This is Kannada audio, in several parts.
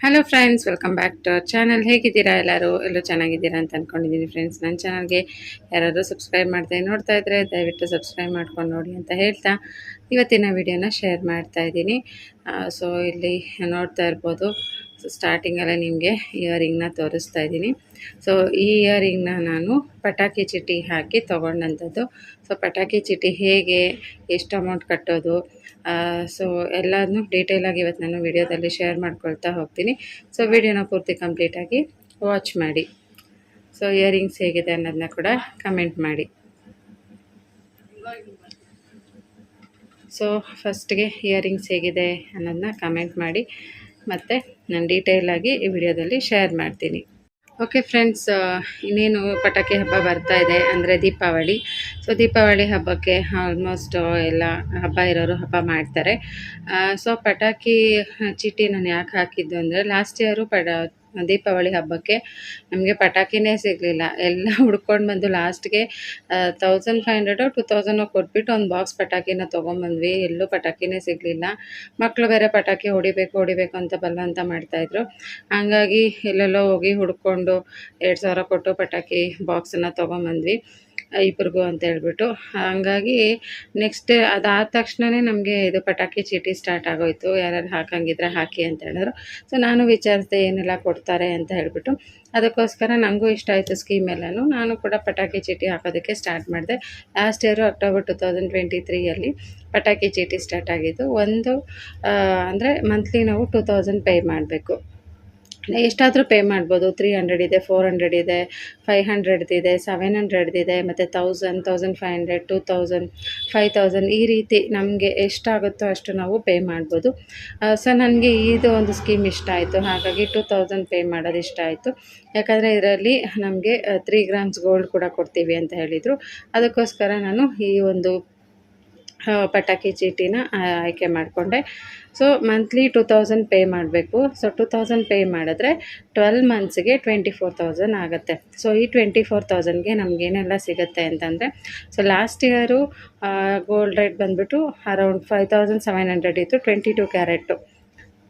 Hello friends welcome back to our channel ಹೇಗಿದ್ದೀರಾ ಎಲ್ಲರೂ? ಎಲ್ಲರೂ ಚೆನ್ನಾಗಿದ್ದೀರಾ ಅಂತ ಅಂದ್ಕೊಂಡಿದ್ದೀನಿ ಫ್ರೆಂಡ್ಸ್ ನನ್ನ ಚಾನಲ್ಗೆ ಯಾರಾದರೂ ಸಬ್ಸ್ಕ್ರೈಬ್ ಮಾಡ್ತಾ ನೋಡ್ತಾ ಇದ್ದರೆ ದಯವಿಟ್ಟು ಸಬ್ಸ್ಕ್ರೈಬ್ ಮಾಡ್ಕೊಂಡು ನೋಡಿ ಅಂತ ಹೇಳ್ತಾ ಇವತ್ತಿನ ವಿಡಿಯೋನ ಶೇರ್ ಮಾಡ್ತಾ ಇದ್ದೀನಿ. ಸೊ ಇಲ್ಲಿ ನೋಡ್ತಾ ಇರ್ಬೋದು ಸೊ ಸ್ಟಾರ್ಟಿಂಗಲ್ಲೇ ನಿಮಗೆ ಇಯರಿಂಗ್ನ ತೋರಿಸ್ತಾ ಇದ್ದೀನಿ. ಸೊ ಈ ಇಯರಿಂಗ್ನ ನಾನು ಪಟಾಕಿ ಚೀಟಿ ಹಾಕಿ ತೊಗೊಂಡಂಥದ್ದು. ಸೊ ಪಟಾಕಿ ಚೀಟಿ ಹೇಗೆ, ಎಷ್ಟು ಅಮೌಂಟ್ ಕಟ್ಟೋದು ಸೊ ಎಲ್ಲದನ್ನೂ ಡೀಟೇಲಾಗಿ ಇವತ್ತು ನಾನು ವಿಡಿಯೋದಲ್ಲಿ ಶೇರ್ ಮಾಡ್ಕೊಳ್ತಾ ಹೋಗ್ತೀನಿ. ಸೊ ವಿಡಿಯೋನ ಪೂರ್ತಿ ಕಂಪ್ಲೀಟಾಗಿ ವಾಚ್ ಮಾಡಿ. ಸೊ ಇಯರಿಂಗ್ಸ್ ಹೇಗಿದೆ ಅನ್ನೋದನ್ನ ಕೂಡ ಕಮೆಂಟ್ ಮಾಡಿ. ಸೊ ಫಸ್ಟ್ಗೆ ಇಯರಿಂಗ್ಸ್ ಹೇಗಿದೆ ಅನ್ನೋದನ್ನ ಕಮೆಂಟ್ ಮಾಡಿ. ಮತ್ತು ನಾನು ಡೀಟೇಲಾಗಿ ಈ ವಿಡಿಯೋದಲ್ಲಿ ಶೇರ್ ಮಾಡ್ತೀನಿ. ಓಕೆ ಫ್ರೆಂಡ್ಸ್ ಇನ್ನೇನು ಪಟಾಕಿ ಹಬ್ಬ ಬರ್ತಾ ಇದೆ ಅಂದರೆ ದೀಪಾವಳಿ. ಸೊ ದೀಪಾವಳಿ ಹಬ್ಬಕ್ಕೆ ಆಲ್ಮೋಸ್ಟ್ ಎಲ್ಲ ಹಬ್ಬ ಇರೋರು ಹಬ್ಬ ಮಾಡ್ತಾರೆ. ಸೊ ಪಟಾಕಿ ಚೀಟಿ ನಾನು ಯಾಕೆ ಹಾಕಿದ್ದು ಅಂದರೆ ಲಾಸ್ಟ್ ಇಯರು ಪಟ ದೀಪಾವಳಿ ಹಬ್ಬಕ್ಕೆ ನಮಗೆ ಪಟಾಕಿನೇ ಸಿಗಲಿಲ್ಲ. ಎಲ್ಲ ಹುಡ್ಕೊಂಡು ಬಂದು ಲಾಸ್ಟ್ಗೆ thousand five hundred two thousand ಕೊಟ್ಬಿಟ್ಟು ಒಂದು ಬಾಕ್ಸ್ ಪಟಾಕಿನ ತೊಗೊಂಬಂದ್ವಿ. ಎಲ್ಲೂ ಪಟಾಕಿನೇ ಸಿಗಲಿಲ್ಲ. ಮಕ್ಕಳು ಬೇರೆ ಪಟಾಕಿ ಹೊಡಿಬೇಕು ಹೊಡಿಬೇಕು ಅಂತ ಬಲವಂತ ಮಾಡ್ತಾಯಿದ್ರು ಹಂಗಾಗಿ ಎಲ್ಲೆಲ್ಲೋ ಹೋಗಿ ಹುಡ್ಕೊಂಡು ಎರಡು ಸಾವಿರ ಕೊಟ್ಟು ಪಟಾಕಿ ಬಾಕ್ಸನ್ನು ತೊಗೊಂಬಂದ್ವಿ. ಇಬ್ರಿಗೂ ಅಂತ ಹೇಳ್ಬಿಟ್ಟು. ಹಂಗಾಗಿ ನೆಕ್ಸ್ಟ್ ಅದಾದ ತಕ್ಷಣವೇ ನಮಗೆ ಇದು ಪಟಾಕಿ ಚೀಟಿ ಸ್ಟಾರ್ಟ್ ಆಗೋಯ್ತು. ಯಾರ್ಯಾರು ಹಾಕಂಗಿದ್ರೆ ಹಾಕಿ ಅಂತ ಹೇಳಿದ್ರು. ಸೊ ನಾನು ವಿಚಾರಿಸಿದೆ ಏನೆಲ್ಲ ಕೊಡ್ತಾರೆ ಅಂತ ಹೇಳ್ಬಿಟ್ಟು. ಅದಕ್ಕೋಸ್ಕರ ನನಗೂ ಇಷ್ಟ ಆಯಿತು ಸ್ಕೀಮ್ ಎಲ್ಲನೂ. ನಾನು ಕೂಡ ಪಟಾಕಿ ಚೀಟಿ ಹಾಕೋದಕ್ಕೆ ಸ್ಟಾರ್ಟ್ ಮಾಡಿದೆ. Last year October two thousand twenty ತ್ರೀಯಲ್ಲಿ ಪಟಾಕಿ ಚೀಟಿ ಸ್ಟಾರ್ಟ್ ಆಗಿದ್ದು. ಒಂದು ಅಂದರೆ ಮಂತ್ಲಿ ನಾವು ಟೂ ತೌಸಂಡ್ ಪೇ ಮಾಡಬೇಕು. ಎಷ್ಟಾದರೂ ಪೇ ಮಾಡ್ಬೋದು. ತ್ರೀ ಹಂಡ್ರೆಡ್ ಇದೆ ಫೋರ್ ಹಂಡ್ರೆಡ್ ಇದೆ ಫೈವ್ ಹಂಡ್ರೆಡ್ದಿದೆ ಸೆವೆನ್ ಹಂಡ್ರೆಡ್ದಿದೆ ಮತ್ತು thousand thousand five hundred two thousand five thousand ಈ ರೀತಿ ನಮಗೆ ಎಷ್ಟಾಗುತ್ತೋ ಅಷ್ಟು ನಾವು ಪೇ ಮಾಡ್ಬೋದು. ಸೊ ನನಗೆ ಇದು ಒಂದು ಸ್ಕೀಮ್ ಇಷ್ಟ ಆಯಿತು. ಹಾಗಾಗಿ ಟೂ ತೌಸಂಡ್ ಪೇ ಮಾಡೋದು ಇಷ್ಟ ಆಯಿತು. ಯಾಕಂದರೆ ಇದರಲ್ಲಿ ನಮಗೆ ತ್ರೀ ಗ್ರಾಮ್ಸ್ ಗೋಲ್ಡ್ ಕೂಡ ಕೊಡ್ತೀವಿ ಅಂತ ಹೇಳಿದರು. ಅದಕ್ಕೋಸ್ಕರ ನಾನು ಈ ಒಂದು ಪಟಾಕಿ ಚೀಟಿನ ಆಯ್ಕೆ ಮಾಡಿಕೊಂಡೆ. So monthly two thousand pay ಮಾಡಬೇಕು. ಸೊ ಟೂ ತೌಸಂಡ್ ಪೇ ಮಾಡಿದ್ರೆ ಟ್ವೆಲ್ ಮಂತ್ಸ್ಗೆ ಟ್ವೆಂಟಿ ಫೋರ್ ತೌಸಂಡ್ ಆಗುತ್ತೆ. ಸೊ ಈ ಟ್ವೆಂಟಿ ಫೋರ್ ತೌಸಂಡ್ಗೆ ನಮಗೇನೆಲ್ಲ ಸಿಗುತ್ತೆ ಅಂತಂದರೆ so last year gold rate ಬಂದುಬಿಟ್ಟು around five thousand seven hundred ಇತ್ತು ಟ್ವೆಂಟಿ ಟು ಕ್ಯಾರೆಟು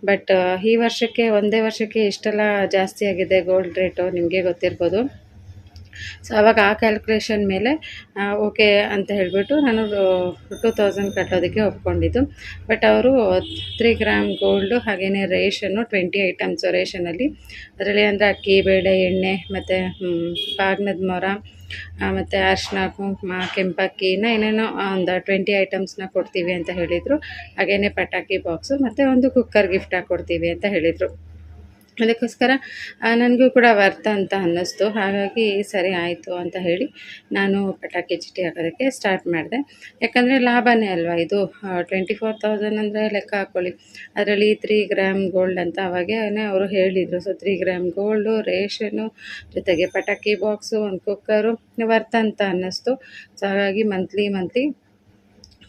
ಬಟ್ ಈ ವರ್ಷಕ್ಕೆ, ಒಂದೇ ವರ್ಷಕ್ಕೆ ಇಷ್ಟೆಲ್ಲ ಜಾಸ್ತಿ ಆಗಿದೆ ಗೋಲ್ಡ್ ರೇಟು ನಿಮಗೆ ಗೊತ್ತಿರ್ಬೋದು. ಸೊ ಅವಾಗ ಆ ಕ್ಯಾಲ್ಕುಲೇಷನ್ ಮೇಲೆ ಓಕೆ ಅಂತ ಹೇಳಿಬಿಟ್ಟು ನಾನು ಟೂ ತೌಸಂಡ್ ಕಟ್ಟೋದಕ್ಕೆ ಒಪ್ಕೊಂಡಿದ್ದು. ಬಟ್ ಅವರು ತ್ರೀ ಗ್ರಾಮ್ ಗೋಲ್ಡು ಹಾಗೆಯೇ ರೇಷನ್ನು ಟ್ವೆಂಟಿ ಐಟಮ್ಸು ರೇಷನಲ್ಲಿ ಅದರಲ್ಲಿ ಅಂದರೆ ಅಕ್ಕಿ, ಬೇಳೆ, ಎಣ್ಣೆ, ಮತ್ತು ಬಾಗ್ನದ ಮೊರ ಮತ್ತು ಅರಿಶಿನ ಕುಂಕುಮ, ಕೆಂಪಕ್ಕಿ, ಇನ್ನೂ ಏನೇನೋ ಒಂದು ಟ್ವೆಂಟಿ ಐಟಮ್ಸ್ನ ಕೊಡ್ತೀವಿ ಅಂತ ಹೇಳಿದರು. ಹಾಗೆಯೇ ಪಟಾಕಿ ಬಾಕ್ಸು ಮತ್ತು ಒಂದು ಕುಕ್ಕರ್ ಗಿಫ್ಟ್ ಕೊಡ್ತೀವಿ ಅಂತ ಹೇಳಿದರು. ಅದಕ್ಕೋಸ್ಕರ ನನಗೂ ಕೂಡ ವರ್ತ ಅಂತ ಅನ್ನಿಸ್ತು. ಹಾಗಾಗಿ ಸರಿ ಆಯಿತು ಅಂತ ಹೇಳಿ ನಾನು ಪಟಾಕಿ ಚಿಟಿ ಹಾಕೋದಕ್ಕೆ ಸ್ಟಾರ್ಟ್ ಮಾಡಿದೆ. ಯಾಕಂದರೆ ಲಾಭನೇ ಅಲ್ವಾ ಇದು? ಟ್ವೆಂಟಿ ಫೋರ್ ತೌಸಂಡ್ ಅಂದರೆ ಲೆಕ್ಕ ಹಾಕ್ಕೊಳ್ಳಿ ಅದರಲ್ಲಿ ತ್ರೀ ಗ್ರಾಮ್ ಗೋಲ್ಡ್ ಅಂತ ಅವಾಗೇ ಅವರು ಹೇಳಿದರು. So three gram gold ration, ಜೊತೆಗೆ ಪಟಾಕಿ ಬಾಕ್ಸು ಒಂದು ಕುಕ್ಕರು ವರ್ತ ಅಂತ ಅನ್ನಿಸ್ತು. ಸೊ ಹಾಗಾಗಿ monthly monthly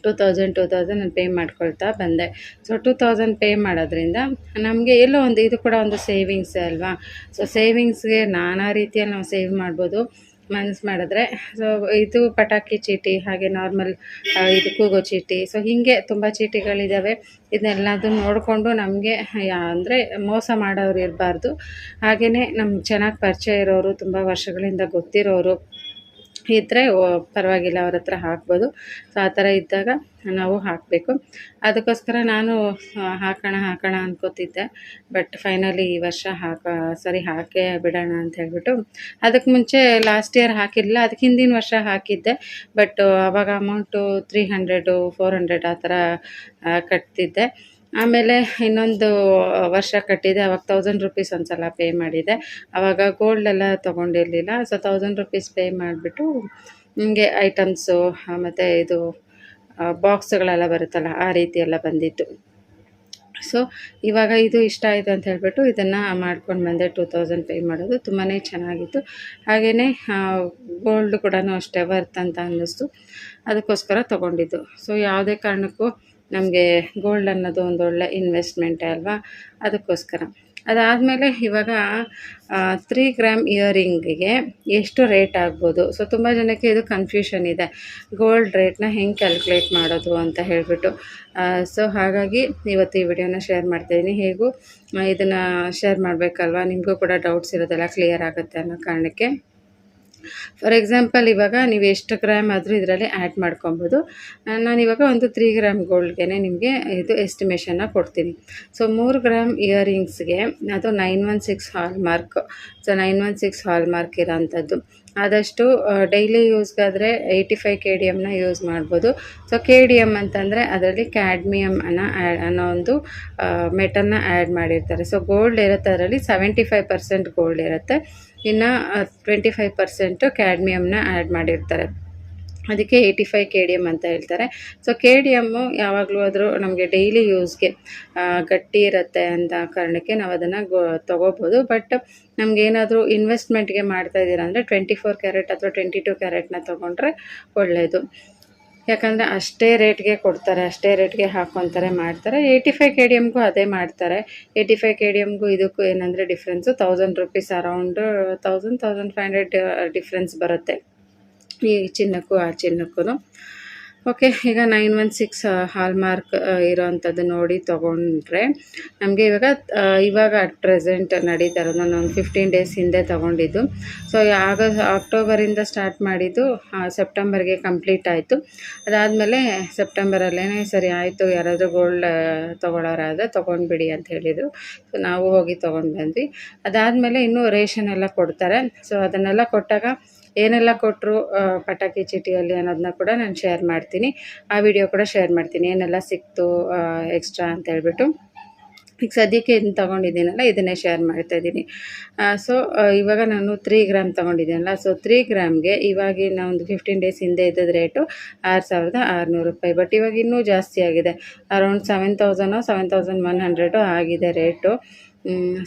two thousand two thousand ನಾನು ಪೇ ಮಾಡ್ಕೊಳ್ತಾ ಬಂದೆ. ಸೊ ಟೂ ತೌಸಂಡ್ ಪೇ ಮಾಡೋದ್ರಿಂದ ನಮಗೆ ಎಲ್ಲೋ ಒಂದು ಇದು ಕೂಡ ಒಂದು ಸೇವಿಂಗ್ಸ್ ಅಲ್ವಾ? ಸೊ ಸೇವಿಂಗ್ಸ್ಗೆ ನಾನಾ ರೀತಿಯಲ್ಲಿ ನಾವು ಸೇವ್ ಮಾಡ್ಬೋದು. ಮನಸ್ಸು ಮಾಡಿದ್ರೆ ಸೊ ಇದು ಪಟಾಕಿ ಚೀಟಿ, ಹಾಗೆ ನಾರ್ಮಲ್ ಇದು ಕೂಗೋ ಚೀಟಿ. ಸೊ ಹೀಗೆ ತುಂಬ ಚೀಟಿಗಳಿದ್ದಾವೆ ಇದನ್ನೆಲ್ಲದು ನೋಡಿಕೊಂಡು ನಮಗೆ ಅಂದರೆ ಮೋಸ ಮಾಡೋರು ಇರಬಾರ್ದು. ಹಾಗೆಯೇ ನಮ್ಗೆ ಚೆನ್ನಾಗಿ ಪರಿಚಯ ಇರೋರು, ತುಂಬ ವರ್ಷಗಳಿಂದ ಗೊತ್ತಿರೋರು ಇದ್ದರೆ ಪರವಾಗಿಲ್ಲ, ಅವ್ರ ಹತ್ರ ಹಾಕ್ಬೋದು. ಸೊ ಆ ಥರ ಇದ್ದಾಗ ನಾವು ಹಾಕಬೇಕು. ಅದಕ್ಕೋಸ್ಕರ ನಾನು ಹಾಕೋಣ ಹಾಕೋಣ ಅನ್ಕೋತಿದ್ದೆ. ಬಟ್ ಫೈನಲಿ ಈ ವರ್ಷ ಹಾಕ, ಸರಿ, ಹಾಕೇ ಬಿಡೋಣ ಅಂತ ಹೇಳ್ಬಿಟ್ಟು. ಅದಕ್ಕೆ ಮುಂಚೆ ಲಾಸ್ಟ್ ಇಯರ್ ಹಾಕಿರಲಿಲ್ಲ ಅದಕ್ಕೆ ಹಿಂದಿನ ವರ್ಷ ಹಾಕಿದ್ದೆ. ಬಟ್ ಅವಾಗ amount three hundred four hundred ಆ ಥರ ಕಟ್ತಿದ್ದೆ. ಆಮೇಲೆ ಇನ್ನೊಂದು ವರ್ಷ ಕಟ್ಟಿದೆ. ಅವಾಗ ತೌಸಂಡ್ ರುಪೀಸ್ ಒಂದು ಸಲ ಪೇ ಮಾಡಿದೆ ಆವಾಗ ಗೋಲ್ಡೆಲ್ಲ ತೊಗೊಂಡಿರಲಿಲ್ಲ. ಸೊ ತೌಸಂಡ್ ರುಪೀಸ್ ಪೇ ಮಾಡಿಬಿಟ್ಟು ನಿಮಗೆ ಐಟಮ್ಸು ಮತ್ತು ಇದು ಬಾಕ್ಸ್ಗಳೆಲ್ಲ ಬರುತ್ತಲ್ಲ, ಆ ರೀತಿ ಎಲ್ಲ ಬಂದಿತ್ತು. ಸೊ ಇವಾಗ ಇದು ಇಷ್ಟ ಆಯಿತು ಅಂತ ಹೇಳಿಬಿಟ್ಟು ಇದನ್ನು ಮಾಡ್ಕೊಂಡು ಬಂದೆ. ಟೂ ತೌಸಂಡ್ ಪೇ ಮಾಡೋದು ತುಂಬಾ ಚೆನ್ನಾಗಿತ್ತು. ಹಾಗೆಯೇ ಗೋಲ್ಡ್ ಕೂಡ ಅಷ್ಟೇ ವರ್ತ್ ಅಂತ ಅನ್ನಿಸ್ತು. ಅದಕ್ಕೋಸ್ಕರ ತೊಗೊಂಡಿದ್ದು. ಸೊ ಯಾವುದೇ ಕಾರಣಕ್ಕೂ ನಮಗೆ ಗೋಲ್ಡ್ ಅನ್ನೋದು ಒಂದು ಒಳ್ಳೆ ಇನ್ವೆಸ್ಟ್ಮೆಂಟೇ ಅಲ್ವಾ? ಅದಕ್ಕೋಸ್ಕರ. ಅದಾದಮೇಲೆ ಇವಾಗ ತ್ರೀ ಗ್ರಾಮ್ ಇಯರಿಂಗಿಗೆ ಎಷ್ಟು ರೇಟ್ ಆಗ್ಬೋದು? ಸೊ ತುಂಬ ಜನಕ್ಕೆ ಇದು ಕನ್ಫ್ಯೂಷನ್ ಇದೆ. ಗೋಲ್ಡ್ ರೇಟ್ನ ಹೆಂಗೆ ಕ್ಯಾಲ್ಕುಲೇಟ್ ಮಾಡೋದು ಅಂತ ಹೇಳಿಬಿಟ್ಟು. ಸೊ ಹಾಗಾಗಿ ಇವತ್ತು ಈ ವಿಡಿಯೋನ ಶೇರ್ ಮಾಡ್ತಾಯಿದ್ದೀನಿ ಹೇಗೂ, ಇದನ್ನು ಶೇರ್ ಮಾಡಬೇಕಲ್ವ? ನಿಮಗೂ ಕೂಡ ಡೌಟ್ಸ್ ಇರೋದೆಲ್ಲ ಕ್ಲಿಯರ್ ಆಗುತ್ತೆ ಅನ್ನೋ ಕಾರಣಕ್ಕೆ. ಫಾರ್ ಎಕ್ಸಾಂಪಲ್ ಇವಾಗ ನೀವು ಎಷ್ಟು ಗ್ರಾಮ್ ಆದರೂ ಇದರಲ್ಲಿ ಆ್ಯಡ್ ಮಾಡ್ಕೊಬೋದು. ನಾನು ಇವಾಗ ಒಂದು ತ್ರೀ ಗ್ರಾಮ್ ಗೋಲ್ಡ್ಗೆ ನಿಮಗೆ ಇದು ಎಸ್ಟಿಮೇಷನ್ನ ಕೊಡ್ತೀನಿ. ಸೊ ಮೂರು ಗ್ರಾಮ್ ಇಯರಿಂಗ್ಸ್ಗೆ ಅದು nine one six hallmark so nine one six hallmark ಇರೋಂಥದ್ದು. ಆದಷ್ಟು ಡೈಲಿ ಯೂಸ್ಗಾದರೆ ಏಯ್ಟಿ ಫೈವ್ ಕೆ ಡಿ ಎಮ್ನ ಯೂಸ್ ಮಾಡ್ಬೋದು. ಸೊ ಕೆ ಡಿ ಎಂ ಅಂತಂದರೆ ಅದರಲ್ಲಿ ಕ್ಯಾಡ್ಮಿಯಮ್ ಅನ್ನ ಅನ್ನೋ ಒಂದು ಮೆಟಲ್ನ ಆ್ಯಡ್ ಮಾಡಿರ್ತಾರೆ. ಸೊ ಗೋಲ್ಡ್ ಇರುತ್ತೆ ಅದರಲ್ಲಿ ಸೆವೆಂಟಿ ಫೈವ್ ಪರ್ಸೆಂಟ್ ಗೋಲ್ಡ್ ಇರುತ್ತೆ. ಇನ್ನು ಟ್ವೆಂಟಿ ಫೈವ್ ಪರ್ಸೆಂಟು ಕ್ಯಾಡ್ಮಿಯಮ್ನ ಆ್ಯಡ್ ಮಾಡಿರ್ತಾರೆ. ಅದಕ್ಕೆ eighty five K D M ಅಂತ ಹೇಳ್ತಾರೆ. ಸೊ ಕೆ ಡಿ ಎಮ್ಮು ಯಾವಾಗಲೂ ಆದರೂ ನಮಗೆ ಡೈಲಿ ಯೂಸ್ಗೆ ಗಟ್ಟಿ ಇರುತ್ತೆ ಅಂತ ಕಾರಣಕ್ಕೆ ನಾವು ಅದನ್ನು ತೊಗೋಬೋದು. ಬಟ್ ನಮಗೇನಾದರೂ ಇನ್ವೆಸ್ಟ್ಮೆಂಟ್ಗೆ ಮಾಡ್ತಾ ಇದ್ದೀರಾ ಅಂದರೆ ಟ್ವೆಂಟಿ ಫೋರ್ ಕ್ಯಾರೆಟ್ ಅಥವಾ ಟ್ವೆಂಟಿ ಟು ಕ್ಯಾರೆಟ್ನ ತೊಗೊಂಡ್ರೆ ಒಳ್ಳೆಯದು ಯಾಕಂದರೆ ಅಷ್ಟೇ ರೇಟ್ಗೆ ಕೊಡ್ತಾರೆ, ಅಷ್ಟೇ ರೇಟ್ಗೆ ಹಾಕೊತಾರೆ, ಮಾಡ್ತಾರೆ. ಏಯ್ಟಿ ಫೈವ್ ಕೆ ಡಿ ಎಮ್ಗೂ ಅದೇ ಮಾಡ್ತಾರೆ. ಏಯ್ಟಿ ಫೈವ್ ಕೆ ಡಿ ಎಮ್ಗೂ ಇದಕ್ಕೂ ಏನಂದರೆ difference thousand rupees around thousand thousand five hundred difference ಬರುತ್ತೆ. ಈ ಚಿನ್ನಕ್ಕೂ ಆ ಚಿನ್ನಕ್ಕೂ ಓಕೆ, ಈಗ nine one six hallmark ಇರೋವಂಥದ್ದು ನೋಡಿ ತೊಗೊಂಡ್ರೆ ನಮಗೆ ಇವಾಗ ಇವಾಗ ಅಟ್ ಪ್ರೆಸೆಂಟ್ ನಡೀತಾ ಇರೋದು ನಾನು ಒಂದು ಫಿಫ್ಟೀನ್ ಡೇಸ್ ಹಿಂದೆ ತೊಗೊಂಡಿದ್ದು. ಸೊ ಆಗ ಅಕ್ಟೋಬರಿಂದ ಸ್ಟಾರ್ಟ್ ಮಾಡಿದ್ದು ಸೆಪ್ಟೆಂಬರ್ಗೆ ಕಂಪ್ಲೀಟ್ ಆಯಿತು. ಅದಾದಮೇಲೆ ಸೆಪ್ಟೆಂಬರಲ್ಲೇ ಸರಿ ಆಯಿತು, ಯಾರಾದರೂ ಗೋಲ್ಡ್ ತೊಗೊಳೋರಾದರೆ ತೊಗೊಂಡ್ಬಿಡಿ ಅಂತ ಹೇಳಿದರು. ಸೊ ನಾವು ಹೋಗಿ ತೊಗೊಂಡು ಬಂದ್ವಿ. ಅದಾದಮೇಲೆ ಇನ್ನೂ ರೇಷನ್ ಎಲ್ಲ ಕೊಡ್ತಾರೆ. ಸೊ ಅದನ್ನೆಲ್ಲ ಕೊಟ್ಟಾಗ ಏನೆಲ್ಲ ಕೊಟ್ಟರು ಪಟಾಕಿ ಚೀಟಿಯಲ್ಲಿ ಅನ್ನೋದನ್ನ ಕೂಡ ನಾನು ಶೇರ್ ಮಾಡ್ತೀನಿ. ಆ ವಿಡಿಯೋ ಕೂಡ ಶೇರ್ ಮಾಡ್ತೀನಿ. ಏನೆಲ್ಲ ಸಿಕ್ತು ಎಕ್ಸ್ಟ್ರಾ ಅಂತ ಹೇಳ್ಬಿಟ್ಟು. ಈಗ ಸದ್ಯಕ್ಕೆ ಏನು ತೊಗೊಂಡಿದ್ದೀನಲ್ಲ, ಇದನ್ನೇ ಶೇರ್ ಮಾಡ್ತಾ ಇದ್ದೀನಿ. ಸೊ ಇವಾಗ ನಾನು ತ್ರೀ ಗ್ರಾಮ್ ತೊಗೊಂಡಿದ್ದೀನಲ್ಲ ಸೊ ತ್ರೀ ಗ್ರಾಮ್ಗೆ ಇವಾಗಿನ ಒಂದು ಫಿಫ್ಟೀನ್ ಡೇಸ್ ಹಿಂದೆ ಇದ್ದದ ರೇಟು ಆರು ಸಾವಿರದ ಆರುನೂರು ರೂಪಾಯಿ. ಬಟ್ ಇವಾಗ ಇನ್ನೂ ಜಾಸ್ತಿ ಆಗಿದೆ. ಅರೌಂಡ್ ಸೆವೆನ್ ತೌಸಂಡೋ ಸೆವೆನ್ ತೌಸಂಡ್ ಒನ್ ಹಂಡ್ರೆಡು ಆಗಿದೆ ರೇಟು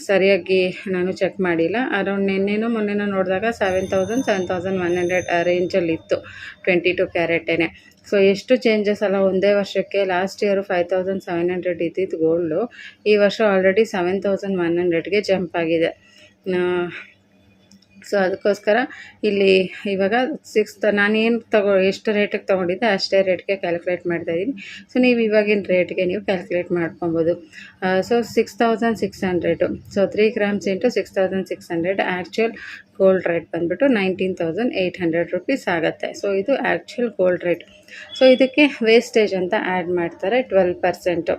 ಸರಿಯಾಗಿ ನಾನು ಚೆಕ್ ಮಾಡಿಲ್ಲ. ಅರೌಂಡ್ ನಿನ್ನೆನೋ ಮೊನ್ನೆನೋ ನೋಡಿದಾಗ seven thousand seven thousand one hundred ರೇಂಜಲ್ಲಿ ಇತ್ತು ಟ್ವೆಂಟಿ ಟು ಕ್ಯಾರೆಟೇನೆ ಸೊ ಎಷ್ಟು ಚೇಂಜಸ್ ಅಲ್ಲ, ಒಂದೇ ವರ್ಷಕ್ಕೆ last year five thousand seven hundred ಇದ್ದಿದ್ದು ಗೋಲ್ಡು ಈ ವರ್ಷ ಆಲ್ರೆಡಿ ಸೆವೆನ್ ತೌಸಂಡ್ ಒನ್ ಹಂಡ್ರೆಡ್ಗೆ ಜಂಪ್ ಆಗಿದೆ. ಸೊ ಅದಕ್ಕೋಸ್ಕರ ಇಲ್ಲಿ ಇವಾಗ ಸಿಕ್ಸ್ ನಾನೇನು ತಗೋ, ಎಷ್ಟು ರೇಟಿಗೆ ತೊಗೊಂಡಿದ್ದೆ ಅಷ್ಟೇ ರೇಟ್ಗೆ ಕ್ಯಾಲ್ಕುಲೇಟ್ ಮಾಡ್ತಾ ಇದ್ದೀನಿ. ಸೊ ನೀವು ಇವಾಗಿನ ರೇಟ್ಗೆ ನೀವು ಕ್ಯಾಲ್ಕುಲೇಟ್ ಮಾಡ್ಕೊಬೋದು. So six thousand six hundred so three grams into six thousand six hundred actual gold rate ಬಂದುಬಿಟ್ಟು nineteen thousand eight hundred rupees ಆಗುತ್ತೆ. ಸೊ ಇದು ಆ್ಯಕ್ಚುಯಲ್ ಗೋಲ್ಡ್ ರೇಟ್ ಸೊ ಇದಕ್ಕೆ ವೇಸ್ಟೇಜ್ ಅಂತ ಆ್ಯಡ್ ಮಾಡ್ತಾರೆ ಟ್ವೆಲ್ ಪರ್ಸೆಂಟು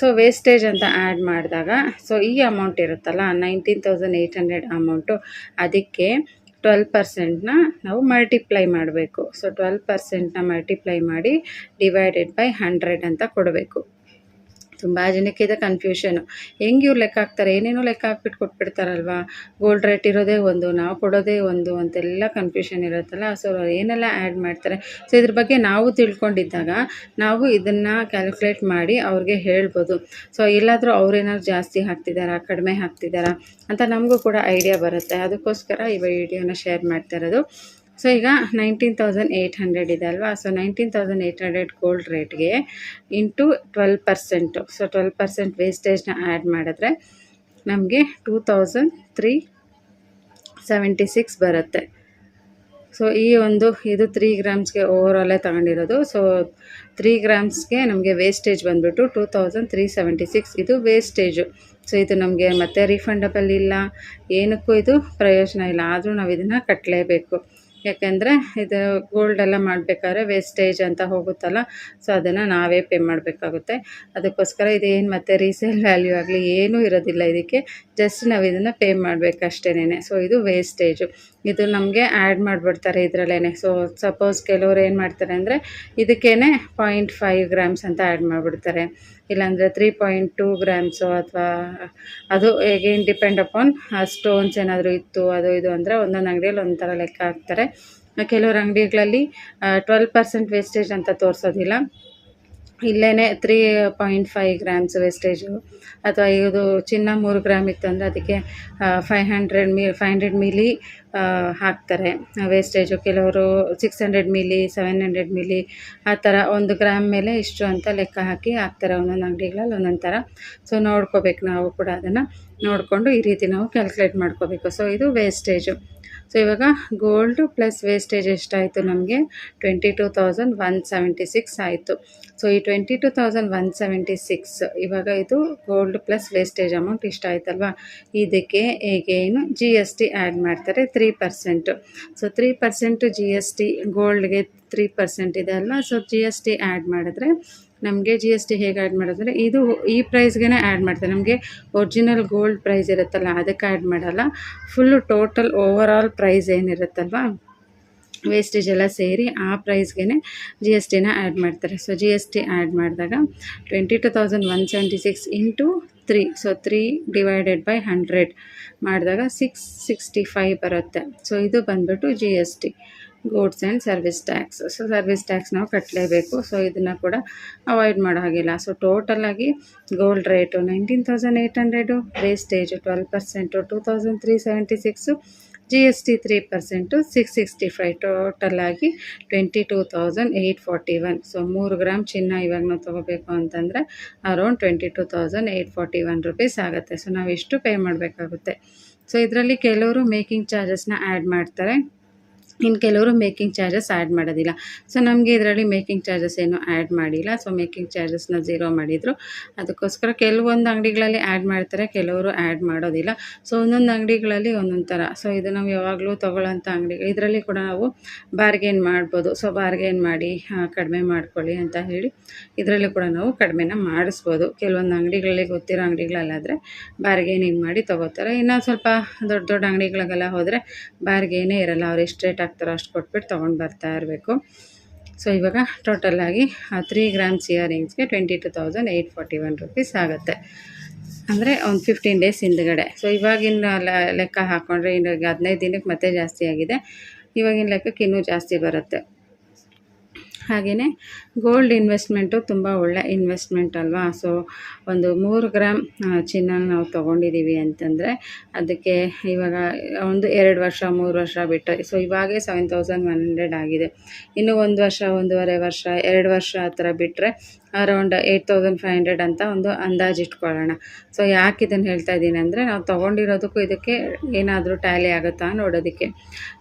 ಸೊ ವೇಸ್ಟೇಜ್ ಅಂತ ಆ್ಯಡ್ ಮಾಡಿದಾಗ ಸೊ ಈ ಅಮೌಂಟ್ ಇರುತ್ತಲ್ಲ nineteen thousand eight hundred amount ಅದಕ್ಕೆ ಟ್ವೆಲ್ ಪರ್ಸೆಂಟ್ನ ನಾವು ಮಲ್ಟಿಪ್ಲೈ ಮಾಡಬೇಕು. ಸೊ ಟ್ವೆಲ್ ಪರ್ಸೆಂಟ್ನ ಮಲ್ಟಿಪ್ಲೈ ಮಾಡಿ ಡಿವೈಡೆಡ್ ಬೈ ಹಂಡ್ರೆಡ್ ಅಂತ ಕೊಡಬೇಕು. ತುಂಬ ಜನಕ್ಕೆ ಇದೆ ಕನ್ಫ್ಯೂಷನು ಹೆಂಗೆ ಇವ್ರು ಲೆಕ್ಕ ಹಾಕ್ತಾರೆ? ಏನೇನೋ ಲೆಕ್ಕ ಹಾಕ್ಬಿಟ್ಟು ಕೊಟ್ಬಿಡ್ತಾರಲ್ವಾ? ಗೋಲ್ಡ್ ರೇಟ್ ಇರೋದೇ ಒಂದು, ನಾವು ಕೊಡೋದೇ ಒಂದು ಅಂತೆಲ್ಲ ಕನ್ಫ್ಯೂಷನ್ ಇರುತ್ತಲ್ಲ. ಸೊ ಏನೆಲ್ಲ ಆ್ಯಡ್ ಮಾಡ್ತಾರೆ? ಸೊ ಇದ್ರ ಬಗ್ಗೆ ನಾವು ತಿಳ್ಕೊಂಡಿದ್ದಾಗ ನಾವು ಇದನ್ನು ಕ್ಯಾಲ್ಕುಲೇಟ್ ಮಾಡಿ ಅವ್ರಿಗೆ ಹೇಳ್ಬೋದು. ಸೊ ಎಲ್ಲಾದರೂ ಅವ್ರೇನಾದ್ರು ಜಾಸ್ತಿ ಹಾಕ್ತಿದ್ದಾರಾ ಕಡಿಮೆ ಹಾಕ್ತಿದ್ದಾರಾ ಅಂತ ನಮಗೂ ಕೂಡ ಐಡಿಯಾ ಬರುತ್ತೆ. ಅದಕ್ಕೋಸ್ಕರ ಈ ವಿಡಿಯೋನ ಶೇರ್ ಮಾಡ್ತಾ ಇರೋದು. ಸೊ ಈಗ ನೈನ್ಟೀನ್ ತೌಸಂಡ್ ಏಯ್ಟ್ ಹಂಡ್ರೆಡ್ ಇದೆ ಅಲ್ವಾ? So nineteen thousand eight hundred gold ರೇಟ್ಗೆ into twelve percent so twelve percent ವೇಸ್ಟೇಜ್ನ add ಮಾಡಿದ್ರೆ ನಮಗೆ two thousand three seventy six ಬರುತ್ತೆ. ಸೊ ಈ ಒಂದು ಇದು ತ್ರೀ ಗ್ರಾಮ್ಸ್ಗೆ ಓವರಾಲೇ ತಗೊಂಡಿರೋದು. ಸೊ ತ್ರೀ ಗ್ರಾಮ್ಸ್ಗೆ ನಮಗೆ ವೇಸ್ಟೇಜ್ ಬಂದುಬಿಟ್ಟು two thousand three seventy six ಇದು ವೇಸ್ಟೇಜು ಸೊ ಇದು ನಮಗೆ ಮತ್ತೆ ರೀಫಂಡಬಲ್ ಇಲ್ಲ. ಏನಕ್ಕೂ ಇದು ಪ್ರಯೋಜನ ಇಲ್ಲ. ಆದರೂ ನಾವು ಇದನ್ನು ಕಟ್ಟಲೇಬೇಕು ಯಾಕೆಂದರೆ ಇದು ಗೋಲ್ಡ್ ಎಲ್ಲ ಮಾಡಬೇಕಾದ್ರೆ ವೇಸ್ಟೇಜ್ ಅಂತ ಹೋಗುತ್ತಲ್ಲ ಸೊ ಅದನ್ನು ನಾವೇ ಪೇ ಮಾಡಬೇಕಾಗುತ್ತೆ. ಅದಕ್ಕೋಸ್ಕರ ಇದೇನು ಮತ್ತೆ ರೀಸೇಲ್ ವ್ಯಾಲ್ಯೂ ಆಗಲಿ ಏನೂ ಇರೋದಿಲ್ಲ ಇದಕ್ಕೆ. ಜಸ್ಟ್ ನಾವು ಇದನ್ನು ಪೇ ಮಾಡಬೇಕಷ್ಟೇನೆ ಸೊ ಇದು ವೇಸ್ಟೇಜು ಇದು ನಮಗೆ ಆ್ಯಡ್ ಮಾಡಿಬಿಡ್ತಾರೆ ಇದರಲ್ಲೇ ಸೊ ಸಪೋಸ್ ಕೆಲವ್ರು ಏನು ಮಾಡ್ತಾರೆ ಅಂದರೆ ಇದಕ್ಕೇ ಪಾಯಿಂಟ್ ಫೈವ್ ಗ್ರಾಮ್ಸ್ ಅಂತ ಆ್ಯಡ್ ಮಾಡಿಬಿಡ್ತಾರೆ. ಇಲ್ಲಾಂದರೆ ತ್ರೀ ಪಾಯಿಂಟ್ ಟೂ ಗ್ರಾಮ್ಸು ಅಥವಾ ಅದು ಎಗೇನ್ ಡಿಪೆಂಡ್ ಅಪಾನ್ ಸ್ಟೋನ್ಸ್ ಏನಾದರೂ ಇತ್ತು, ಅದು ಇದು ಅಂದರೆ ಒಂದೊಂದು ಅಂಗಡಿಯಲ್ಲಿ ಒಂಥರ ಲೆಕ್ಕ ಹಾಕ್ತಾರೆ. ಕೆಲವ್ರು ಅಂಗಡಿಗಳಲ್ಲಿ ಟ್ವೆಲ್ ಪರ್ಸೆಂಟ್ ವೇಸ್ಟೇಜ್ ಅಂತ ತೋರಿಸೋದಿಲ್ಲ. ಇಲ್ಲೇ three point five grams wastage ಅಥವಾ ಇದು ಚಿನ್ನ ಮೂರು ಗ್ರಾಮ್ ಇತ್ತು ಅಂದರೆ ಅದಕ್ಕೆ ಫೈವ್ ಹಂಡ್ರೆಡ್ ಮಿ ಫೈವ್ ಹಂಡ್ರೆಡ್ ಮಿಲಿ ಹಾಕ್ತಾರೆ. ವೇಸ್ಟೇಜು ಕೆಲವರು six hundred milli seven hundred milli ಆ ಥರ ಒಂದು ಗ್ರಾಮ್ ಮೇಲೆ ಇಷ್ಟು ಅಂತ ಲೆಕ್ಕ ಹಾಕಿ ಹಾಕ್ತಾರೆ ಒಂದೊಂದು ಅಂಗಡಿಗಳಲ್ಲಿ ಒಂದೊಂದು ಥರ ಸೊ ನೋಡ್ಕೋಬೇಕು ನಾವು ಕೂಡ ಅದನ್ನು. ನೋಡಿಕೊಂಡು ಈ ರೀತಿ ನಾವು ಕ್ಯಾಲ್ಕುಲೇಟ್ ಮಾಡ್ಕೋಬೇಕು. ಸೊ ಇದು ವೇಸ್ಟೇಜು ಸೊ ಇವಾಗ ಗೋಲ್ಡು ಪ್ಲಸ್ ವೇಸ್ಟೇಜ್ ಎಷ್ಟಾಯಿತು ನಮಗೆ? Twenty two thousand one seventy six ಆಯಿತು. ಸೊ ಈ twenty two thousand one seventy six ಇವಾಗ ಇದು ಗೋಲ್ಡ್ ಪ್ಲಸ್ ವೇಸ್ಟೇಜ್ ಅಮೌಂಟ್ ಇಷ್ಟ ಆಯ್ತಲ್ವಾ ಇದಕ್ಕೆ ಏನು? ಜಿ ಎಸ್ ಟಿ ಆ್ಯಡ್ ಮಾಡ್ತಾರೆ three percent so three percent G S T ಗೋಲ್ಡ್ಗೆ three percent ಇದೆ ಅಲ್ವಾ? So G S T add ಮಾಡಿದ್ರೆ ನಮಗೆ ಜಿ ಎಸ್ ಟಿ ಹೇಗೆ ಆ್ಯಡ್ ಮಾಡೋದಂದರೆ ಇದು ಈ ಪ್ರೈಸ್ಗೆ ಆ್ಯಡ್ ಮಾಡ್ತಾರೆ. ನಮಗೆ ಒರಿಜಿನಲ್ ಗೋಲ್ಡ್ ಪ್ರೈಸ್ ಇರುತ್ತಲ್ಲ, ಅದಕ್ಕೆ ಆ್ಯಡ್ ಮಾಡಲ್ಲ. ಫುಲ್ಲು ಟೋಟಲ್ ಓವರ್ ಪ್ರೈಸ್ ಏನಿರುತ್ತಲ್ವ ವೇಸ್ಟೇಜ್ ಎಲ್ಲ ಸೇರಿ ಆ ಪ್ರೈಸ್ಗೆ ಜಿ ಎಸ್ ಟಿನ ಆ್ಯಡ್ ಮಾಡ್ತಾರೆ. So G S T add ಮಾಡಿದಾಗ twenty two thousand one seventy six into three so three divided by hundred ಮಾಡಿದಾಗ ಸಿಕ್ಸ್ ಸಿಕ್ಸ್ಟಿ ಫೈವ್ ಬರುತ್ತೆ. ಸೊ ಇದು ಬಂದ್ಬಿಟ್ಟು G S T goods and service tax so service tax ನಾವು ಕಟ್ಟಲೇಬೇಕು ಸೊ ಇದನ್ನು ಕೂಡ ಅವಾಯ್ಡ್ ಮಾಡೋ ಹಾಗಿಲ್ಲ. So ಟೋಟಲಾಗಿ gold rate nineteen thousand eight hundred wastage twelve percent two thousand three seventy six G S T three percent six sixty five ಟೋಟಲಾಗಿ twenty two thousand eight forty one so ಮೂರು ಗ್ರಾಮ್ ಚಿನ್ನ ಇವಾಗ ನಾವು ತೊಗೋಬೇಕು ಅಂತಂದರೆ around twenty two thousand eight forty one rupees ಆಗುತ್ತೆ. ಸೊ ನಾವು ಎಷ್ಟು ಪೇ ಮಾಡಬೇಕಾಗುತ್ತೆ. ಸೊ ಇದರಲ್ಲಿ ಕೆಲವರು ಮೇಕಿಂಗ್ ಚಾರ್ಜಸ್ನ ಆ್ಯಡ್ ಮಾಡ್ತಾರೆ. ಇನ್ನು ಕೆಲವರು ಮೇಕಿಂಗ್ ಚಾರ್ಜಸ್ ಆ್ಯಡ್ ಮಾಡೋದಿಲ್ಲ. ಸೊ ನಮಗೆ ಇದರಲ್ಲಿ ಮೇಕಿಂಗ್ ಚಾರ್ಜಸ್ ಏನು ಆ್ಯಡ್ ಮಾಡಿಲ್ಲ. ಸೊ ಮೇಕಿಂಗ್ ಚಾರ್ಜಸ್ನ ಜೀರೋ ಮಾಡಿದರು. ಅದಕ್ಕೋಸ್ಕರ ಕೆಲವೊಂದು ಅಂಗಡಿಗಳಲ್ಲಿ ಆ್ಯಡ್ ಮಾಡ್ತಾರೆ, ಕೆಲವರು ಆ್ಯಡ್ ಮಾಡೋದಿಲ್ಲ. ಸೊ ಒಂದೊಂದು ಅಂಗಡಿಗಳಲ್ಲಿ ಒಂದೊಂದು ಥರ ಸೊ ಇದು ನಾವು ಯಾವಾಗಲೂ ತೊಗೊಳ್ಳೋಂಥ ಅಂಗಡಿ, ಇದರಲ್ಲಿ ಕೂಡ ನಾವು ಬಾರ್ಗೇನ್ ಮಾಡ್ಬೋದು. ಸೊ ಬಾರ್ಗೇನ್ ಮಾಡಿ ಕಡಿಮೆ ಮಾಡ್ಕೊಳ್ಳಿ ಅಂತ ಹೇಳಿ ಇದರಲ್ಲಿ ಕೂಡ ನಾವು ಕಡಿಮೆನ ಮಾಡಿಸ್ಬೋದು. ಕೆಲವೊಂದು ಅಂಗಡಿಗಳಲ್ಲಿ ಗೊತ್ತಿರೋ ಅಂಗಡಿಗಳಲ್ಲಾದರೆ ಬಾರ್ಗೇನಿಂಗ್ ಮಾಡಿ ತೊಗೋತಾರೆ. ಇನ್ನು ಸ್ವಲ್ಪ ದೊಡ್ಡ ದೊಡ್ಡ ಅಂಗಡಿಗಳಿಗೆಲ್ಲ ಹೋದರೆ ಬಾರ್ಗೇನೇ ಇರಲ್ಲ. ಅವ್ರು ಎಷ್ಟು ರೇಟ್ ಹಾಕ್ತಾರೋ ಅಷ್ಟು ಕೊಟ್ಬಿಟ್ಟು ತೊಗೊಂಡು ಬರ್ತಾ ಇರಬೇಕು. ಸೊ ಇವಾಗ ಟೋಟಲಾಗಿ three grams ಇಯರಿಂಗ್ಸ್ಗೆ twenty two thousand eight forty one rupees ಆಗುತ್ತೆ. ಅಂದರೆ ಒಂದು ಫಿಫ್ಟೀನ್ ಡೇಸ್ ಹಿಂದ್ಗಡೆ. ಸೊ ಇವಾಗಿನ ಲೆಕ್ಕ ಹಾಕ್ಕೊಂಡ್ರೆ ಇನ್ನು ಹದಿನೈದು ದಿನಕ್ಕೆ ಮತ್ತೆ ಜಾಸ್ತಿ ಆಗಿದೆ. ಇವಾಗಿನ ಲೆಕ್ಕಕ್ಕೆ ಇನ್ನೂ ಜಾಸ್ತಿ ಬರುತ್ತೆ. ಹಾಗೆಯೇ ಗೋಲ್ಡ್ ಇನ್ವೆಸ್ಟ್ಮೆಂಟು ತುಂಬ ಒಳ್ಳೆ ಇನ್ವೆಸ್ಟ್ಮೆಂಟ್ ಅಲ್ವಾ? ಸೊ ಒಂದು ಮೂರು ಗ್ರಾಮ್ ಚಿನ್ನ ನಾವು ತೊಗೊಂಡಿದ್ದೀವಿ ಅಂತಂದರೆ ಅದಕ್ಕೆ ಇವಾಗ ಒಂದು ಎರಡು ವರ್ಷ, ಮೂರು ವರ್ಷ ಬಿಟ್ಟು ಸೊ ಇವಾಗೇ ಸೆವೆನ್ ತೌಸಂಡ್ ಒನ್ ಹಂಡ್ರೆಡ್ ಆಗಿದೆ. ಇನ್ನು ಒಂದು ವರ್ಷ, ಒಂದೂವರೆ ವರ್ಷ, ಎರಡು ವರ್ಷ ಆ ಥರ ಬಿಟ್ಟರೆ around eight thousand five hundred ಅಂತ ಒಂದು ಅಂದಾಜು ಇಟ್ಕೊಳ್ಳೋಣ. ಸೊ ಯಾಕೆ ಇದನ್ನು ಹೇಳ್ತಾ ಇದ್ದೀನಿ ಅಂದರೆ ನಾವು ತೊಗೊಂಡಿರೋದಕ್ಕೂ ಇದಕ್ಕೆ ಏನಾದರೂ ಟ್ಯಾಲಿ ಆಗುತ್ತಾ ನೋಡೋದಕ್ಕೆ.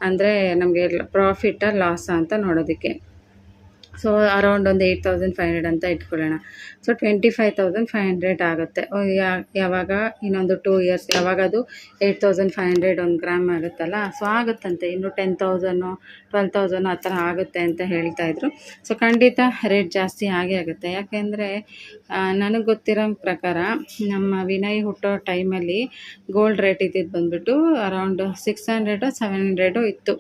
ಅಂದರೆ ನಮಗೆ ಪ್ರಾಫಿಟ್ಟ ಲಾಸಾ ಅಂತ ನೋಡೋದಕ್ಕೆ. ಸೊ ಅರೌಂಡ್ ಒಂದು ಏಯ್ಟ್ ತೌಸಂಡ್ ಫೈವ್ ಹಂಡ್ರೆಡ್ ಅಂತ ಇಟ್ಕೊಳ್ಳೋಣ. So twenty five thousand five hundred ಆಗುತ್ತೆ ಯಾವಾಗ? ಇನ್ನೊಂದು ಟೂ ಇಯರ್ಸ್ ಯಾವಾಗ ಅದು? ಏಯ್ಟ್ ತೌಸಂಡ್ ಫೈವ್ ಹಂಡ್ರೆಡ್ ಒಂದು ಗ್ರಾಮ್ ಆಗುತ್ತಲ್ಲ? ಸೊ ಆಗುತ್ತಂತೆ. ಇನ್ನು ಟೆನ್ ತೌಸನ್ನು ಟ್ವೆಲ್ ತೌಸನ್ನು ಆ ಥರ ಆಗುತ್ತೆ ಅಂತ ಹೇಳ್ತಾಯಿದ್ರು ಸೊ ಖಂಡಿತ ರೇಟ್ ಜಾಸ್ತಿ ಆಗೇ ಆಗುತ್ತೆ. ಯಾಕೆಂದರೆ ನನಗೆ ಗೊತ್ತಿರೋ ಪ್ರಕಾರ ನಮ್ಮ ವಿನಯ್ ಹುಟ್ಟೋ ಟೈಮಲ್ಲಿ ಗೋಲ್ಡ್ ರೇಟ್ ಇದ್ದಿದ್ದು ಬಂದುಬಿಟ್ಟು around six hundred seven hundred ಇತ್ತು.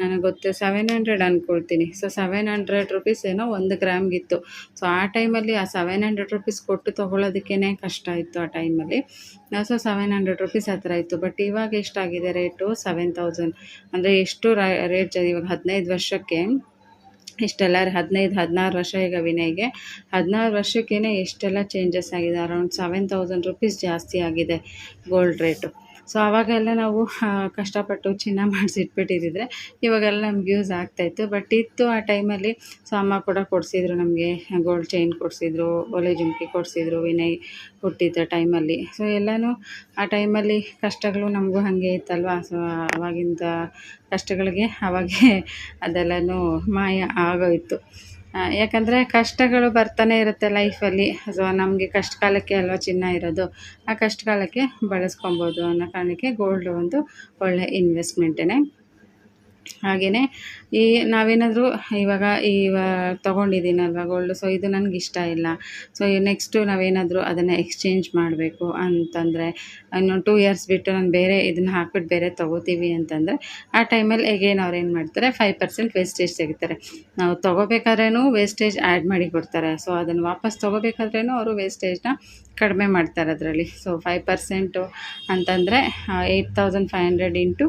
ನನಗೆ ಗೊತ್ತು. ಸೆವೆನ್ ಹಂಡ್ರೆಡ್ ಅಂದ್ಕೊಳ್ತೀನಿ ಸೊ ಸೆವೆನ್ ಹಂಡ್ರೆಡ್ ರುಪೀಸ್ ಏನೋ ಒಂದು ಗ್ರಾಮ್ಗಿತ್ತು ಸೊ ಆ ಟೈಮಲ್ಲಿ ಆ ಸೆವೆನ್ ಹಂಡ್ರೆಡ್ ರುಪೀಸ್ ಕೊಟ್ಟು ತೊಗೊಳೋದಕ್ಕೇ ಕಷ್ಟ ಇತ್ತು ಆ ಟೈಮಲ್ಲಿ ಸೊ ಸೆವೆನ್ ಹಂಡ್ರೆಡ್ ರುಪೀಸ್ ಥರ ಇತ್ತು. ಬಟ್ ಇವಾಗ ಎಷ್ಟಾಗಿದೆ ರೇಟು ಸೆವೆನ್ ತೌಸಂಡ್ ಅಂದರೆ ಎಷ್ಟು ರೇಟ್ ಇವಾಗ ಹದಿನೈದು ವರ್ಷಕ್ಕೆ ಇಷ್ಟೆಲ್ಲ, ಹದಿನೈದು, ಹದಿನಾರು ವರ್ಷ ಈಗ ವಿನಯ್ಗೆ. ಹದಿನಾರು ವರ್ಷಕ್ಕೇ ಎಷ್ಟೆಲ್ಲ ಚೇಂಜಸ್ ಆಗಿದೆ? ಅರೌಂಡ್ ಸೆವೆನ್ ತೌಸಂಡ್ ರುಪೀಸ್ ಜಾಸ್ತಿ ಆಗಿದೆ ಗೋಲ್ಡ್ ರೇಟು ಸೊ ಆವಾಗೆಲ್ಲ ನಾವು ಕಷ್ಟಪಟ್ಟು ಚಿನ್ನ ಮಾಡಿಸಿಟ್ಬಿಟ್ಟಿದ್ದಿದ್ರೆ ಇವಾಗೆಲ್ಲ ನಮ್ಗೆ ಯೂಸ್ ಆಗ್ತಾಯಿತ್ತು ಬಟ್ ಇತ್ತು ಆ ಟೈಮಲ್ಲಿ ಸೊ, ಅಮ್ಮ ಕೂಡ ಕೊಡಿಸಿದ್ರು ನಮಗೆ ಗೋಲ್ಡ್ ಚೈನ್ ಕೊಡಿಸಿದ್ರು, ಒಲೆ ಜುಮ್ಕಿ ಕೊಡಿಸಿದ್ರು, ವಿನಯ್ ಹುಟ್ಟಿದ್ದ ಟೈಮಲ್ಲಿ ಸೊ ಎಲ್ಲನೂ ಆ ಟೈಮಲ್ಲಿ ಕಷ್ಟಗಳು ನಮಗೂ ಹಾಗೆ ಇತ್ತಲ್ವ? ಸೊ ಆವಾಗಿಂದ ಕಷ್ಟಗಳಿಗೆ ಅವಾಗೇ ಅದೆಲ್ಲನೂ ಮಾಯ ಆಗೋಯಿತು. ಯಾಕಂದರೆ ಕಷ್ಟಗಳು ಬರ್ತಾನೆ ಇರುತ್ತೆ ಲೈಫಲ್ಲಿ ಸೊ ನಮಗೆ ಕಷ್ಟ ಕಾಲಕ್ಕೆ ಅಲ್ವಾ ಚಿನ್ನ ಇರೋದು. ಆ ಕಷ್ಟ ಕಾಲಕ್ಕೆ ಬಳಸ್ಕೊಬೋದು ಅನ್ನೋ ಕಾರಣಕ್ಕೆ ಗೋಲ್ಡ್ ಒಂದು ಒಳ್ಳೆ ಇನ್ವೆಸ್ಟ್ಮೆಂಟೇ ಹಾಗೆಯೇ ಈ ನಾವೇನಾದರೂ ಇವಾಗ ಇವಾಗ ತೊಗೊಂಡಿದ್ದೀನಲ್ವ ಗೋಲ್ಡ್ ಸೊ ಇದು ನನಗೆ ಇಷ್ಟ ಇಲ್ಲ. ಸೊ ನೆಕ್ಸ್ಟು ನಾವೇನಾದರೂ ಅದನ್ನು ಎಕ್ಸ್ಚೇಂಜ್ ಮಾಡಬೇಕು ಅಂತಂದರೆ, ಇನ್ನು ಟೂ ಇಯರ್ಸ್ ಬಿಟ್ಟು ನಾನು ಬೇರೆ ಇದನ್ನು ಹಾಕ್ಬಿಟ್ಟು ಬೇರೆ ತೊಗೋತೀವಿ ಅಂತಂದರೆ, ಆ ಟೈಮಲ್ಲಿ ಎಗೇನ್ ಅವ್ರು ಏನು ಮಾಡ್ತಾರೆ ಫೈವ್ ಪರ್ಸೆಂಟ್ ವೇಸ್ಟೇಜ್ ತೆಗಿತಾರೆ. ನಾವು ತೊಗೋಬೇಕಾದ್ರೂ ವೇಸ್ಟೇಜ್ ಆ್ಯಡ್ ಮಾಡಿ ಕೊಡ್ತಾರೆ. ಸೊ ಅದನ್ನು ವಾಪಸ್ ತೊಗೋಬೇಕಾದ್ರೂ ಅವರು ವೇಸ್ಟೇಜ್ನ ಕಡಿಮೆ ಮಾಡ್ತಾರೆ ಅದರಲ್ಲಿ. ಸೊ ಫೈವ್ ಪರ್ಸೆಂಟು ಅಂತಂದರೆ eight thousand five hundred into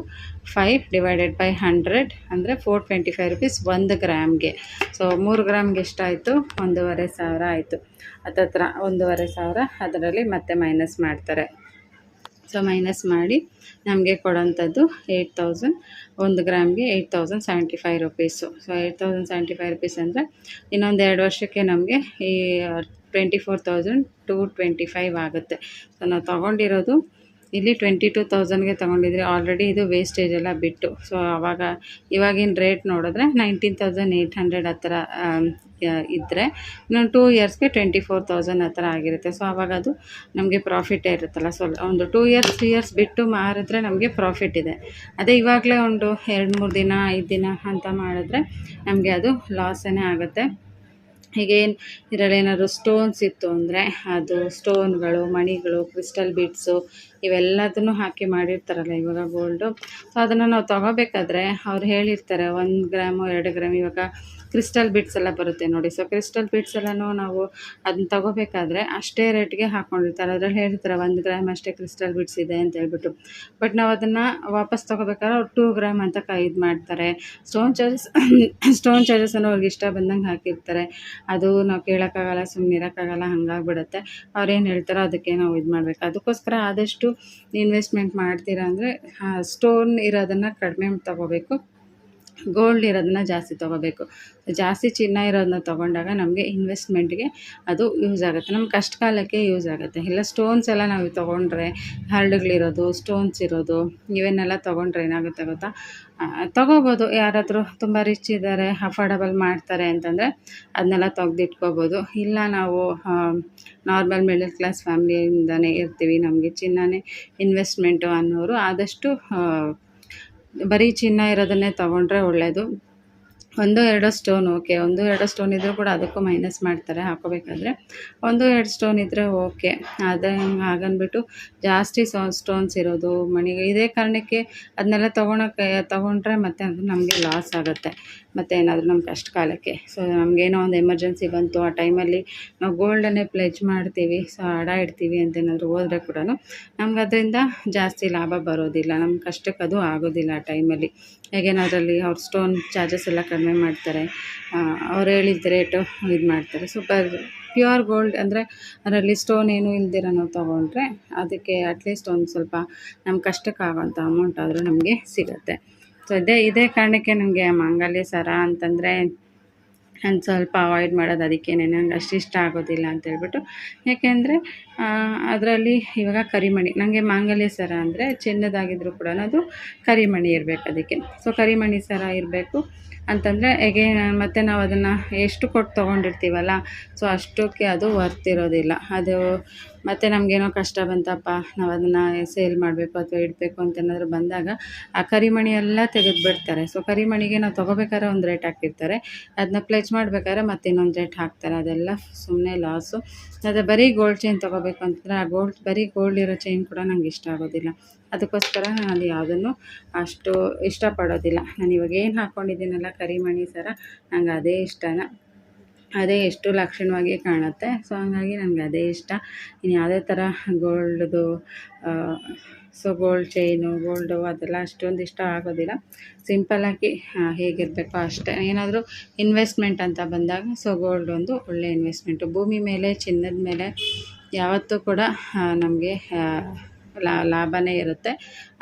five divided by hundred ಅಂದರೆ ಫೋರ್ ಟ್ವೆಂಟಿ ಫೈವ್ ರುಪೀಸ್ ಒಂದು ಗ್ರಾಮ್ಗೆ. ಸೊ ಮೂರು ಗ್ರಾಮ್ಗೆ ಎಷ್ಟಾಯಿತು? ಒಂದೂವರೆ ಸಾವಿರ ಆಯಿತು. ಹತ್ತತ್ರ ಒಂದೂವರೆ ಸಾವಿರ ಅದರಲ್ಲಿ ಮತ್ತೆ ಮೈನಸ್ ಮಾಡ್ತಾರೆ. ಸೊ ಮೈನಸ್ ಮಾಡಿ ನಮಗೆ ಕೊಡೋಂಥದ್ದು ಏಯ್ಟ್ ತೌಸಂಡ್ ಒಂದು ಗ್ರಾಮ್ಗೆ eight thousand seventy five rupees so eight thousand seventy five rupees ಅಂದರೆ ಇನ್ನೊಂದು ಎರಡು ವರ್ಷಕ್ಕೆ ನಮಗೆ ಈ twenty four thousand two twenty five ಆಗುತ್ತೆ. ಸೊ ನಾವು ತೊಗೊಂಡಿರೋದು ಇಲ್ಲಿ ಟ್ವೆಂಟಿ ಟು ತೌಸಂಡ್ಗೆ ತೊಗೊಂಡಿದ್ರಿ ಆಲ್ರೆಡಿ ಇದು ವೇಸ್ಟೇಜ್ ಎಲ್ಲ ಬಿಟ್ಟು. ಸೊ ಆವಾಗ ಇವಾಗಿನ ರೇಟ್ ನೋಡಿದ್ರೆ ನೈನ್ಟೀನ್ ತೌಸಂಡ್ ಏಯ್ಟ್ ಹಂಡ್ರೆಡ್ ಆ ಥರ ಇದ್ದರೆ ಇನ್ನೊಂದು ಟೂ ಇಯರ್ಸ್ಗೆ ಟ್ವೆಂಟಿ ಫೋರ್ ತೌಸಂಡ್ ಆ ಥರ ಆಗಿರುತ್ತೆ. ಸೊ ಆವಾಗ ಅದು ನಮಗೆ ಪ್ರಾಫಿಟೇ ಇರುತ್ತಲ್ಲ. ಸೊ ಒಂದು ಟೂ ಇಯರ್ಸ್ ತ್ರೀ ಇಯರ್ಸ್ ಬಿಟ್ಟು ಮಾರಿದ್ರೆ ನಮಗೆ ಪ್ರಾಫಿಟ್ ಇದೆ. ಅದೇ ಇವಾಗಲೇ ಒಂದು ಎರಡು ಮೂರು ದಿನ, ಐದು ದಿನ ಅಂತ ಮಾಡಿದ್ರೆ ನಮಗೆ ಅದು ಲಾಸೇ ಆಗುತ್ತೆ. ಹೀಗೇನು ಇದರಲ್ಲಿ ಏನಾದ್ರು ಸ್ಟೋನ್ಸ್ ಇತ್ತು ಅಂದರೆ ಅದು ಸ್ಟೋನ್ಗಳು ಮಣಿಗಳು ಕ್ರಿಸ್ಟಲ್ ಬೀಡ್ಸು ಇವೆಲ್ಲದನ್ನು ಹಾಕಿ ಮಾಡಿರ್ತಾರಲ್ಲ ಇವಾಗ ಗೋಲ್ಡು ಸೊ ಅದನ್ನು ನಾವು ತಗೋಬೇಕಾದ್ರೆ ಅವ್ರು ಹೇಳಿರ್ತಾರೆ, ಒಂದು ಗ್ರಾಮು ಎರಡು ಗ್ರಾಮ್ ಇವಾಗ ಕ್ರಿಸ್ಟಲ್ ಬಿಟ್ಸ್ ಎಲ್ಲ ಬರುತ್ತೆ ನೋಡಿ. ಸೊ ಕ್ರಿಸ್ಟಲ್ ಬಿಟ್ಸ್ ಎಲ್ಲನೂ ನಾವು ಅದನ್ನ ತಗೋಬೇಕಾದ್ರೆ ಅಷ್ಟೇ ರೇಟ್ಗೆ ಹಾಕ್ಕೊಂಡಿರ್ತಾರೆ ಅದರಲ್ಲಿ ಹೇಳ್ತಾರೆ ಒಂದು ಗ್ರಾಮ್ ಅಷ್ಟೇ ಕ್ರಿಸ್ಟಲ್ ಬಿಟ್ಸ್ ಇದೆ ಅಂತ ಹೇಳ್ಬಿಟ್ಟು. ಬಟ್ ನಾವು ಅದನ್ನು ವಾಪಸ್ ತೊಗೋಬೇಕಾದ್ರೆ ಅವ್ರು ಟೂ ಗ್ರಾಮ್ ಅಂತ ಇದು ಮಾಡ್ತಾರೆ. ಸ್ಟೋನ್ ಚಾರ್ಜಸ್ ಸ್ಟೋನ್ ಚಾರ್ಜಸನ್ನು ಅವ್ರಿಗೆ ಇಷ್ಟ ಬಂದಂಗೆ ಹಾಕಿರ್ತಾರೆ. ಅದು ನಾವು ಕೇಳೋಕ್ಕಾಗಲ್ಲ ಸುಮ್ಮನೆ ಇರೋಕ್ಕಾಗಲ್ಲ, ಹಾಗಾಗ್ಬಿಡುತ್ತೆ. ಅವ್ರೇನು ಹೇಳ್ತಾರೋ ಅದಕ್ಕೆ ನಾವು ಇದು ಮಾಡಬೇಕು. ಅದಕ್ಕೋಸ್ಕರ ಆದಷ್ಟು ಇನ್ವೆಸ್ಟ್ಮೆಂಟ್ ಮಾಡ್ತೀರಾ ಅಂದರೆ ಸ್ಟೋನ್ ಇರೋದನ್ನು ಕಡಿಮೆ ತೊಗೋಬೇಕು. ಗೋಲ್ಡ್ ಇರೋದನ್ನ ಜಾಸ್ತಿ ತೊಗೋಬೇಕು. ಜಾಸ್ತಿ ಚಿನ್ನ ಇರೋದನ್ನ ತೊಗೊಂಡಾಗ ನಮಗೆ ಇನ್ವೆಸ್ಟ್ಮೆಂಟ್ಗೆ ಅದು ಯೂಸ್ ಆಗುತ್ತೆ. ನಮ್ಮ ಕಷ್ಟಕಾಲಕ್ಕೆ ಯೂಸ್ ಆಗುತ್ತೆ. ಇಲ್ಲ ಸ್ಟೋನ್ಸ್ ಎಲ್ಲ ನಾವು ತೊಗೊಂಡ್ರೆ, ಹರಳುಗಳಿರೋದು ಸ್ಟೋನ್ಸ್ ಇರೋದು, ಇವನ್ನೆಲ್ಲ ತೊಗೊಂಡ್ರೆ ಏನಾಗುತ್ತೆ ಗೊತ್ತಾ? ತೊಗೋಬೋದು. ಯಾರಾದರೂ ತುಂಬ ರಿಚ್ ಇದ್ದಾರೆ ಅಫೋರ್ಡಬಲ್ ಮಾಡ್ತಾರೆ ಅಂತಂದರೆ ಅದನ್ನೆಲ್ಲ ತೆಗೆದಿಟ್ಕೋಬೋದು. ಇಲ್ಲ, ನಾವು ನಾರ್ಮಲ್ ಮಿಡಲ್ ಕ್ಲಾಸ್ ಫ್ಯಾಮ್ಲಿಯಿಂದನೇ ಇರ್ತೀವಿ. ನಮಗೆ ಚಿನ್ನನೇ ಇನ್ವೆಸ್ಟ್ಮೆಂಟು ಅನ್ನೋರು ಆದಷ್ಟು ಬರೀ ಚಿನ್ನ ಇರೋದನ್ನೇ ತೊಗೊಂಡ್ರೆ ಒಳ್ಳೆಯದು ಒಂದು, ಎರಡು ಸ್ಟೋನ್ ಓಕೆ ಒಂದು, ಎರಡು ಸ್ಟೋನ್ ಇದ್ದರೂ ಕೂಡ ಅದಕ್ಕೂ ಮೈನಸ್ ಮಾಡ್ತಾರೆ, ಹಾಕೋಬೇಕಾದ್ರೆ. ಒಂದು, ಎರಡು ಸ್ಟೋನ್ ಇದ್ದರೆ ಓಕೆ ಅದೇ ಹಾಗನ್ಬಿಟ್ಟು ಜಾಸ್ತಿ ಸೊ ಸ್ಟೋನ್ಸ್ ಇರೋದು ಮಣಿಗೆ, ಇದೇ ಕಾರಣಕ್ಕೆ ಅದನ್ನೆಲ್ಲ ತೊಗೊಳಕ್ಕೆ ತೊಗೊಂಡ್ರೆ ಮತ್ತೆ ಅದು ನಮಗೆ ಲಾಸ್ ಆಗುತ್ತೆ. ಮತ್ತು ಏನಾದರೂ ನಮ್ಮ ಕಷ್ಟ ಕಾಲಕ್ಕೆ. ಸೊ ನಮಗೇನೋ ಒಂದು ಎಮರ್ಜೆನ್ಸಿ ಬಂತು, ಆ ಟೈಮಲ್ಲಿ ನಾವು ಗೋಲ್ಡನ್ನೇ ಪ್ಲೆಜ್ ಮಾಡ್ತೀವಿ ಸೊ ಅಡ ಇಡ್ತೀವಿ ಅಂತ ಏನಾದರೂ ಹೋದರೆ ಕೂಡ ನಮ್ಗೆ ಅದರಿಂದ ಜಾಸ್ತಿ ಲಾಭ ಬರೋದಿಲ್ಲ. ನಮ್ಮ ಕಷ್ಟಕ್ಕೆ ಅದು ಆಗೋದಿಲ್ಲ ಆ ಟೈಮಲ್ಲಿ ಹೇಗೇನಾದ್ರಲ್ಲಿ ಅವ್ರ ಸ್ಟೋನ್ ಚಾರ್ಜಸ್ ಎಲ್ಲ ಕಡಿಮೆ ಮಾಡ್ತಾರೆ. ಅವ್ರು ಹೇಳಿದ ರೇಟು ಇದು ಮಾಡ್ತಾರೆ. ಸೂಪರ್ ಪ್ಯೂರ್ ಗೋಲ್ಡ್ ಅಂದರೆ ಅದರಲ್ಲಿ ಸ್ಟೋನ್ ಏನು ಇಲ್ದಿರ ತೊಗೊಂಡ್ರೆ ಅದಕ್ಕೆ ಅಟ್ಲೀಸ್ಟ್ ಒಂದು ಸ್ವಲ್ಪ ನಮ್ಮ ಕಷ್ಟಕ್ಕಾಗೋಂಥ ಅಮೌಂಟ್ ಆದರೂ ನಮಗೆ ಸಿಗುತ್ತೆ. ಸೊ ಇದೇ ಇದೇ ಕಾರಣಕ್ಕೆ ನನಗೆ ಮಾಂಗಲ್ಯ, ಸರ ಅಂತಂದರೆ ನಾನು ಸ್ವಲ್ಪ ಅವಾಯ್ಡ್ ಮಾಡೋದು ಅದಕ್ಕೇನೆ. ನನಗೆ ಅಷ್ಟು ಇಷ್ಟ ಆಗೋದಿಲ್ಲ ಅಂತ ಹೇಳ್ಬಿಟ್ಟು. ಯಾಕೆಂದರೆ ಅದರಲ್ಲಿ ಇವಾಗ ಕರಿಮಣಿ ನನಗೆ ಮಾಂಗಲ್ಯ ಸರ ಅಂದರೆ ಚಿನ್ನದಾಗಿದ್ದರೂ ಕೂಡ ಅದು ಕರಿಮಣಿ ಇರಬೇಕು ಅದಕ್ಕೆ. ಸೊ ಕರಿಮಣಿ ಸರ ಇರಬೇಕು. ಅಂತಂದರೆ ಎಗೇನ್ ಮತ್ತು ನಾವು ಅದನ್ನು ಎಷ್ಟು ಕೊಟ್ಟು ತೊಗೊಂಡಿರ್ತೀವಲ್ಲ ಸೊ ಅಷ್ಟಕ್ಕೆ ಅದು ವರ್ತ್ ಇರೋದಿಲ್ಲ. ಅದು ಮತ್ತು ನಮಗೇನೋ ಕಷ್ಟ ಬಂತಪ್ಪ ನಾವು ಅದನ್ನು ಸೇಲ್ ಮಾಡಬೇಕು ಅಥವಾ ಇಡಬೇಕು ಅಂತ ಏನಾದರೂ ಬಂದಾಗ ಆ ಕರಿಮಣಿ ಎಲ್ಲ ತೆಗೆದುಬಿಡ್ತಾರೆ. ಸೊ ಕರಿಮಣಿಗೆ ನಾವು ತೊಗೋಬೇಕಾದ್ರೆ ಒಂದು ರೇಟ್ ಹಾಕಿರ್ತಾರೆ. ಅದನ್ನ ಪ್ಲೆಜ್ ಮಾಡಬೇಕಾದ್ರೆ ಮತ್ತೆ ಇನ್ನೊಂದು ರೇಟ್ ಹಾಕ್ತಾರೆ. ಅದೆಲ್ಲ ಸುಮ್ಮನೆ ಲಾಸು ಅದೇ ಬರೀ ಗೋಲ್ಡ್ ಚೈನ್ ತೊಗೋಬೇಕು ಅಂತಂದರೆ ಆ ಗೋಲ್ಡ್ ಬರೀ ಗೋಲ್ಡ್ ಇರೋ ಚೈನ್ ಕೂಡ ನಂಗೆ ಇಷ್ಟ ಆಗೋದಿಲ್ಲ. ಅದಕ್ಕೋಸ್ಕರ ನಾನು ಯಾವುದನ್ನು ಅಷ್ಟು ಇಷ್ಟಪಡೋದಿಲ್ಲ. ನಾನು ಇವಾಗ ಏನು ಹಾಕ್ಕೊಂಡಿದ್ದೀನಲ್ಲ ಕರಿಮಣಿ ಸರ, ನಂಗೆ ಅದೇ ಇಷ್ಟನ. ಅದೇ ಎಷ್ಟು ಲಕ್ಷಣವಾಗಿ ಕಾಣುತ್ತೆ. ಸೊ ಹಂಗಾಗಿ ನನಗೆ ಅದೇ ಇಷ್ಟ. ಇನ್ನು ಯಾವುದೇ ಥರ ಗೋಲ್ಡ್ದು ಸೊ ಗೋಲ್ಡ್ ಚೈನು ಗೋಲ್ಡು ಅದೆಲ್ಲ ಅಷ್ಟೊಂದು ಇಷ್ಟ ಆಗೋದಿಲ್ಲ. ಸಿಂಪಲ್ಲಾಗಿ ಹೇಗಿರಬೇಕೋ ಅಷ್ಟೇ. ಏನಾದರೂ ಇನ್ವೆಸ್ಟ್ಮೆಂಟ್ ಅಂತ ಬಂದಾಗ ಸೊ ಗೋಲ್ಡ್ ಒಂದು ಒಳ್ಳೆ ಇನ್ವೆಸ್ಟ್ಮೆಂಟು ಭೂಮಿ ಮೇಲೆ, ಚಿನ್ನದ ಮೇಲೆ ಯಾವತ್ತೂ ಕೂಡ ನಮಗೆ ಲಾಭನೇ ಇರುತ್ತೆ.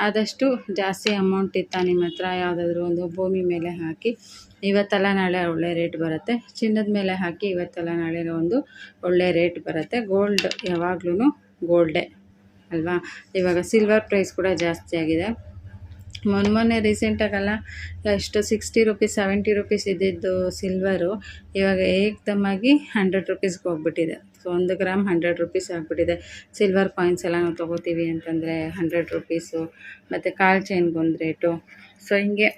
ಆದಷ್ಟು ಜಾಸ್ತಿ ಅಮೌಂಟ್ ಇತ್ತ ನಿಮ್ಮ ಹತ್ರ ಯಾವುದಾದ್ರೂ ಒಂದು ಭೂಮಿ ಮೇಲೆ ಹಾಕಿ ಇವತ್ತಲ್ಲ ನಾಳೆ ಒಳ್ಳೆ ರೇಟ್ ಬರುತ್ತೆ. ಚಿನ್ನದ ಮೇಲೆ ಹಾಕಿ ಇವತ್ತಲ್ಲ ನಾಳೆ ಒಂದು ಒಳ್ಳೆ ರೇಟ್ ಬರುತ್ತೆ. ಗೋಲ್ಡ್ ಯಾವಾಗ್ಲೂ ಗೋಲ್ಡೇ ಅಲ್ವಾ? ಇವಾಗ ಸಿಲ್ವರ್ ಪ್ರೈಸ್ ಕೂಡ ಜಾಸ್ತಿ ಆಗಿದೆ. ಮೊನ್ನೆ ಮೊನ್ನೆ ರೀಸೆಂಟಾಗಲ್ಲ ಎಷ್ಟು ಸಿಕ್ಸ್ಟಿ ರುಪೀಸ್ ಸೆವೆಂಟಿ ರುಪೀಸ್ ಇದ್ದಿದ್ದು ಸಿಲ್ವರು ಇವಾಗ ಏಕ್ದಮ್ಮಾಗಿ ಹಂಡ್ರೆಡ್ ರುಪೀಸ್ಗೆ ಹೋಗ್ಬಿಟ್ಟಿದೆ. ಸೊ ಒಂದು ಗ್ರಾಮ್ ಹಂಡ್ರೆಡ್ ರುಪೀಸ್ ಆಗಿಬಿಟ್ಟಿದೆ. ಸಿಲ್ವರ್ ಕಾಯಿನ್ಸ್ ಎಲ್ಲ ನಾವು ತೊಗೋತೀವಿ ಅಂತಂದರೆ ಹಂಡ್ರೆಡ್ ರುಪೀಸು ಮತ್ತು ಕಾಲ್ ಚೈನ್ಗೊಂದು ರೇಟು ಸೊ ಹಿಂಗೆ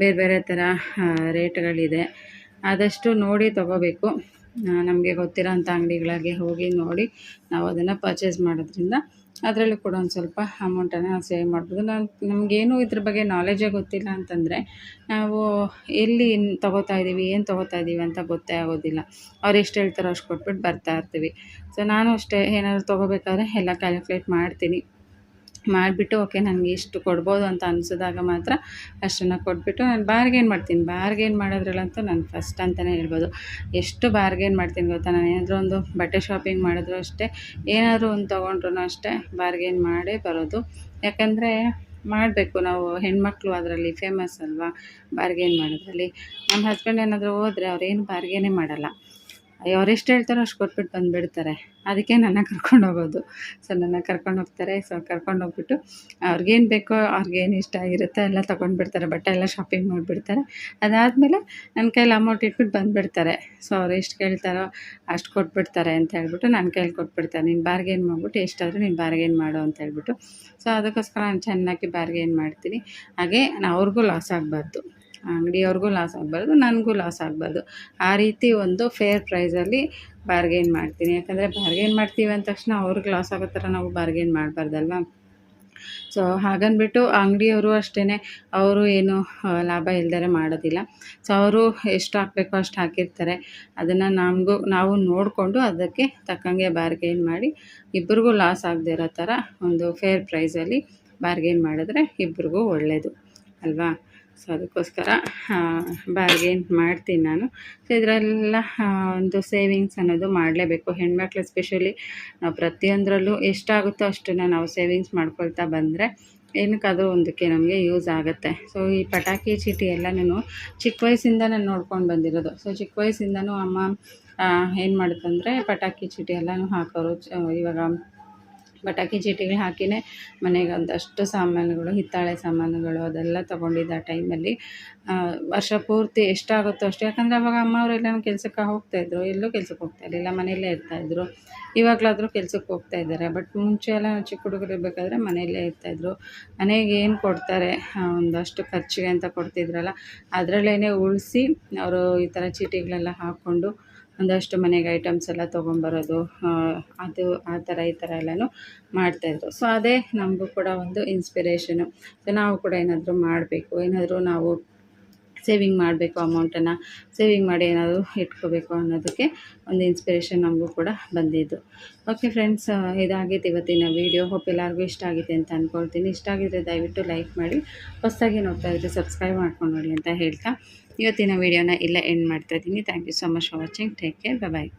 ಬೇರೆ ಬೇರೆ ಥರ ರೇಟ್ಗಳಿದೆ. ಆದಷ್ಟು ನೋಡಿ ತೊಗೋಬೇಕು. ನಮಗೆ ಗೊತ್ತಿರೋ ಅಂಥ ಅಂಗಡಿಗಳಿಗೆ ಹೋಗಿ ನೋಡಿ ನಾವು ಅದನ್ನು ಪರ್ಚೇಸ್ ಮಾಡೋದ್ರಿಂದ ಅದರಲ್ಲೂ ಕೂಡ ಒಂದು ಸ್ವಲ್ಪ ಅಮೌಂಟನ್ನು ನಾವು ಸೇವ್ ಮಾಡ್ಬೋದು. ನಾವು ನಮಗೇನು ಇದ್ರ ಬಗ್ಗೆ ನಾಲೆಜೇ ಗೊತ್ತಿಲ್ಲ ಅಂತಂದರೆ ನಾವು ಎಲ್ಲಿ ತೊಗೋತಾ ಇದ್ದೀವಿ ಏನು ತೊಗೋತಾ ಇದ್ದೀವಿ ಅಂತ ಗೊತ್ತೇ ಆಗೋದಿಲ್ಲ. ಅವ್ರು ಎಷ್ಟು ಹೇಳ್ತಾರೋ ಅಷ್ಟು ಕೊಟ್ಬಿಟ್ಟು ಬರ್ತಾ ಇರ್ತೀವಿ. ಸೊ ನಾನು ಅಷ್ಟೇ ಏನಾದ್ರು ತೊಗೋಬೇಕಾದ್ರೆ ಎಲ್ಲ ಕ್ಯಾಲ್ಕುಲೇಟ್ ಮಾಡ್ತೀನಿ. ಮಾಡಿಬಿಟ್ಟು, ಓಕೆ, ನನಗೆ ಇಷ್ಟು ಕೊಡ್ಬೋದು ಅಂತ ಅನಿಸಿದಾಗ ಮಾತ್ರ ಅಷ್ಟನ್ನು ಕೊಟ್ಬಿಟ್ಟು ನಾನು ಬಾರ್ಗೇನ್ ಮಾಡ್ತೀನಿ. ಬಾರ್ಗೇನ್ ಮಾಡೋದ್ರಲ್ಲಂತೂ ನಾನು ಫಸ್ಟ್ ಅಂತಲೇ ಹೇಳ್ಬೋದು. ಎಷ್ಟು ಬಾರ್ಗೇನ್ ಮಾಡ್ತೀನಿ ಗೊತ್ತಾ? ನಾನು ಏನಾದರೂ ಒಂದು ಬಟ್ಟೆ ಶಾಪಿಂಗ್ ಮಾಡಿದ್ರು ಅಷ್ಟೇ, ಏನಾದರೂ ಒಂದು ತೊಗೊಂಡ್ರು ಅಷ್ಟೇ ಬಾರ್ಗೇನ್ ಮಾಡೇ ಬರೋದು. ಯಾಕಂದರೆ ಮಾಡಬೇಕು ನಾವು, ಹೆಣ್ಮಕ್ಳು ಅದರಲ್ಲಿ ಫೇಮಸ್ ಅಲ್ವಾ? ಬಾರ್ಗೇನ್ ಮಾಡೋದ್ರಲ್ಲಿ. ನಮ್ಮ ಹಸ್ಬೆಂಡ್ ಏನಾದರೂ ಹೋದರೆ ಅವ್ರೇನು ಬಾರ್ಗೇನೇ ಮಾಡಲ್ಲ. ಅವ್ರು ಎಷ್ಟು ಹೇಳ್ತಾರೋ ಅಷ್ಟು ಕೊಟ್ಬಿಟ್ಟು ಬಂದುಬಿಡ್ತಾರೆ. ಅದಕ್ಕೆ ನನ್ನ ಕರ್ಕೊಂಡು ಹೋಗೋದು. ಸೊ ನನ್ನ ಕರ್ಕೊಂಡು ಹೋಗ್ತಾರೆ. ಸೊ ಕರ್ಕೊಂಡು ಹೋಗ್ಬಿಟ್ಟು ಅವ್ರಿಗೇನು ಬೇಕೋ ಅವ್ರಿಗೇನು ಇಷ್ಟ ಆಗಿರುತ್ತೋ, ಎಲ್ಲ ತೊಗೊಂಡ್ಬಿಡ್ತಾರೆ. ಬಟ್ಟೆ ಎಲ್ಲ ಶಾಪಿಂಗ್ ಮಾಡಿಬಿಡ್ತಾರೆ. ಅದಾದಮೇಲೆ ನನ್ನ ಕೈಲಿ ಅಮೌಂಟ್ ಇಟ್ಬಿಟ್ಟು ಬಂದುಬಿಡ್ತಾರೆ. ಸೊ ಅವ್ರು ಎಷ್ಟು ಕೇಳ್ತಾರೋ ಅಷ್ಟು ಕೊಟ್ಬಿಡ್ತಾರೆ ಅಂತ ಹೇಳ್ಬಿಟ್ಟು ನನ್ನ ಕೈಲಿ ಕೊಟ್ಬಿಡ್ತಾರೆ. ನೀನು ಬಾರ್ಗೇನ್ ಮಾಡಿಬಿಟ್ಟು ಎಷ್ಟಾದರೂ ನೀನು ಬಾರ್ಗೇನ್ ಮಾಡು ಅಂತ ಹೇಳ್ಬಿಟ್ಟು. ಸೊ ಅದಕ್ಕೋಸ್ಕರ ನಾನು ಚೆನ್ನಾಗಿ ಬಾರ್ಗೇನ್ ಮಾಡ್ತೀನಿ. ಹಾಗೆ ನಾನು ಅವ್ರಿಗೂ ಲಾಸ್ ಆಗಬಾರ್ದು. ಅಂಗಡಿಯವ್ರಿಗೂ ಲಾಸ್ ಆಗಬಾರ್ದು, ನನಗೂ ಲಾಸ್ ಆಗಬಾರ್ದು. ಆ ರೀತಿ ಒಂದು ಫೇರ್ ಪ್ರೈಸಲ್ಲಿ ಬಾರ್ಗೇನ್ ಮಾಡ್ತೀನಿ. ಯಾಕಂದರೆ ಬಾರ್ಗೇನ್ ಮಾಡ್ತೀವಿ ಅಂದ ತಕ್ಷಣ ಅವ್ರಿಗೆ ಲಾಸ್ ಆಗೋ ಥರ ನಾವು ಬಾರ್ಗೇನ್ ಮಾಡಬಾರ್ದಲ್ವಾ? ಸೊ ಹಾಗನ್ಬಿಟ್ಟು ಅಂಗಡಿಯವರು ಅಷ್ಟೇ ಅವರು ಏನು ಲಾಭ ಇಲ್ಲದರೆ ಮಾಡೋದಿಲ್ಲ. ಸೊ ಅವರು ಎಷ್ಟು ಹಾಕಬೇಕು ಅಷ್ಟು ಹಾಕಿರ್ತಾರೆ. ಅದನ್ನು ನಮಗೂ, ನಾವು ನೋಡಿಕೊಂಡು ಅದಕ್ಕೆ ತಕ್ಕಂಗೆ ಬಾರ್ಗೇನ್ ಮಾಡಿ ಇಬ್ಬರಿಗೂ ಲಾಸ್ ಆಗದೆ ಇರೋ ಥರ ಒಂದು ಫೇರ್ ಪ್ರೈಸಲ್ಲಿ ಬಾರ್ಗೇನ್ ಮಾಡಿದ್ರೆ ಇಬ್ರಿಗೂ ಒಳ್ಳೆಯದು ಅಲ್ವಾ? ಸೊ ಅದಕ್ಕೋಸ್ಕರ ಬಾರ್ಗೇನ್ ಮಾಡ್ತೀನಿ ನಾನು. ಸೊ ಇದರಲ್ಲೆಲ್ಲ ಒಂದು ಸೇವಿಂಗ್ಸ್ ಅನ್ನೋದು ಮಾಡಲೇಬೇಕು. ಹೆಣ್ಮಕ್ಳು ಎಸ್ಪೆಷಲಿ ನಾವು ಪ್ರತಿಯೊಂದರಲ್ಲೂ ಎಷ್ಟಾಗುತ್ತೋ ಅಷ್ಟನ್ನು ನಾವು ಸೇವಿಂಗ್ಸ್ ಮಾಡ್ಕೊಳ್ತಾ ಬಂದರೆ ಏನಕ್ಕಾದರೂ ಒಂದಕ್ಕೆ ನಮಗೆ ಯೂಸ್ ಆಗುತ್ತೆ. ಸೊ ಈ ಪಟಾಕಿ ಚೀಟಿ ಎಲ್ಲ ನಾನು ಚಿಕ್ಕ ವಯಸ್ಸಿಂದ ನಾನು ನೋಡ್ಕೊಂಡು ಬಂದಿರೋದು. ಸೊ ಚಿಕ್ಕ ವಯಸ್ಸಿಂದನೂ ಅಮ್ಮ ಏನು ಮಾಡುತ್ತಂದರೆ ಪಟಾಕಿ ಚೀಟಿ ಎಲ್ಲನೂ ಹಾಕೋರು. ಇವಾಗ ಪಟಾಕಿ ಚೀಟಿಗಳು ಹಾಕಿಯೇ ಮನೆಗೆ ಒಂದಷ್ಟು ಸಾಮಾನುಗಳು, ಹಿತ್ತಾಳೆ ಸಾಮಾನುಗಳು ಅದೆಲ್ಲ ತೊಗೊಂಡಿದ್ದೆ ಆ ಟೈಮಲ್ಲಿ. ವರ್ಷ ಪೂರ್ತಿ ಎಷ್ಟಾಗುತ್ತೋ ಅಷ್ಟು. ಯಾಕಂದರೆ ಅವಾಗ ಅಮ್ಮ ಎಲ್ಲ ಕೆಲಸಕ್ಕೆ ಹೋಗ್ತಾಯಿದ್ರು ಎಲ್ಲೂ ಕೆಲಸಕ್ಕೆ ಹೋಗ್ತಾ ಇರಲಿಲ್ಲ. ಮನೆಯಲ್ಲೇ ಇರ್ತಾಯಿದ್ರು ಇವಾಗಲಾದರೂ ಕೆಲಸಕ್ಕೆ ಹೋಗ್ತಾ ಇದ್ದಾರೆ. ಬಟ್ ಮುಂಚೆ ಎಲ್ಲ ಚಿಕ್ಕ ಹುಡುಗರು ಮನೆಯಲ್ಲೇ ಇರ್ತಾಯಿದ್ರು ಮನೆಗೆ ಏನು ಕೊಡ್ತಾರೆ? ಒಂದಷ್ಟು ಖರ್ಚಿಗೆ ಅಂತ ಕೊಡ್ತಿದ್ರಲ್ಲ. ಅದರಲ್ಲೇ ಉಳಿಸಿ ಅವರು ಈ ಥರ ಚೀಟಿಗಳೆಲ್ಲ ಹಾಕ್ಕೊಂಡು ಒಂದಷ್ಟು ಮನೆಗೆ ಐಟಮ್ಸ್ ಎಲ್ಲ ತೊಗೊಂಬರೋದು ಅದು ಆ ಥರ ಈ ಥರ ಎಲ್ಲನೂ ಮಾಡ್ತಾಯಿದ್ರು ಸೊ ಅದೇ ನಮಗೂ ಕೂಡ ಒಂದು ಇನ್ಸ್ಪಿರೇಷನು ಸೊ ನಾವು ಕೂಡ ಏನಾದರೂ ಮಾಡಬೇಕು, ಏನಾದರೂ ನಾವು ಸೇವಿಂಗ್ ಮಾಡಬೇಕು ಅಮೌಂಟನ್ನು ಸೇವಿಂಗ್ ಮಾಡಿ ಏನಾದರೂ ಇಟ್ಕೋಬೇಕು ಅನ್ನೋದಕ್ಕೆ ಒಂದು ಇನ್ಸ್ಪಿರೇಷನ್ ನಮಗೂ ಕೂಡ ಬಂದಿದ್ದು. ಓಕೆ ಫ್ರೆಂಡ್ಸ್ ಇದಾಗಿತ್ತು ಇವತ್ತಿನ ವೀಡಿಯೋ ಹೋಪ್ ಎಲ್ಲರಿಗೂ ಇಷ್ಟ ಆಗಿದೆ ಅಂತ ಅಂದ್ಕೊಳ್ತೀನಿ ಇಷ್ಟ ಆಗಿದ್ದರೆ ದಯವಿಟ್ಟು ಲೈಕ್ ಮಾಡಿ, ಹೊಸದಾಗಿ ನೋಡ್ತಾ ಇದ್ದರೆ ಸಬ್ಸ್ಕ್ರೈಬ್ ಮಾಡ್ಕೊಂಡು ನೋಡಿ ಅಂತ ಹೇಳ್ತಾ ಇವತ್ತಿನ ವಿಡಿಯೋನ ಇಲ್ಲೇ ಎಂಡ್ ಮಾಡ್ತಾ ಇದ್ದೀನಿ. Thank you so much for watching take care bye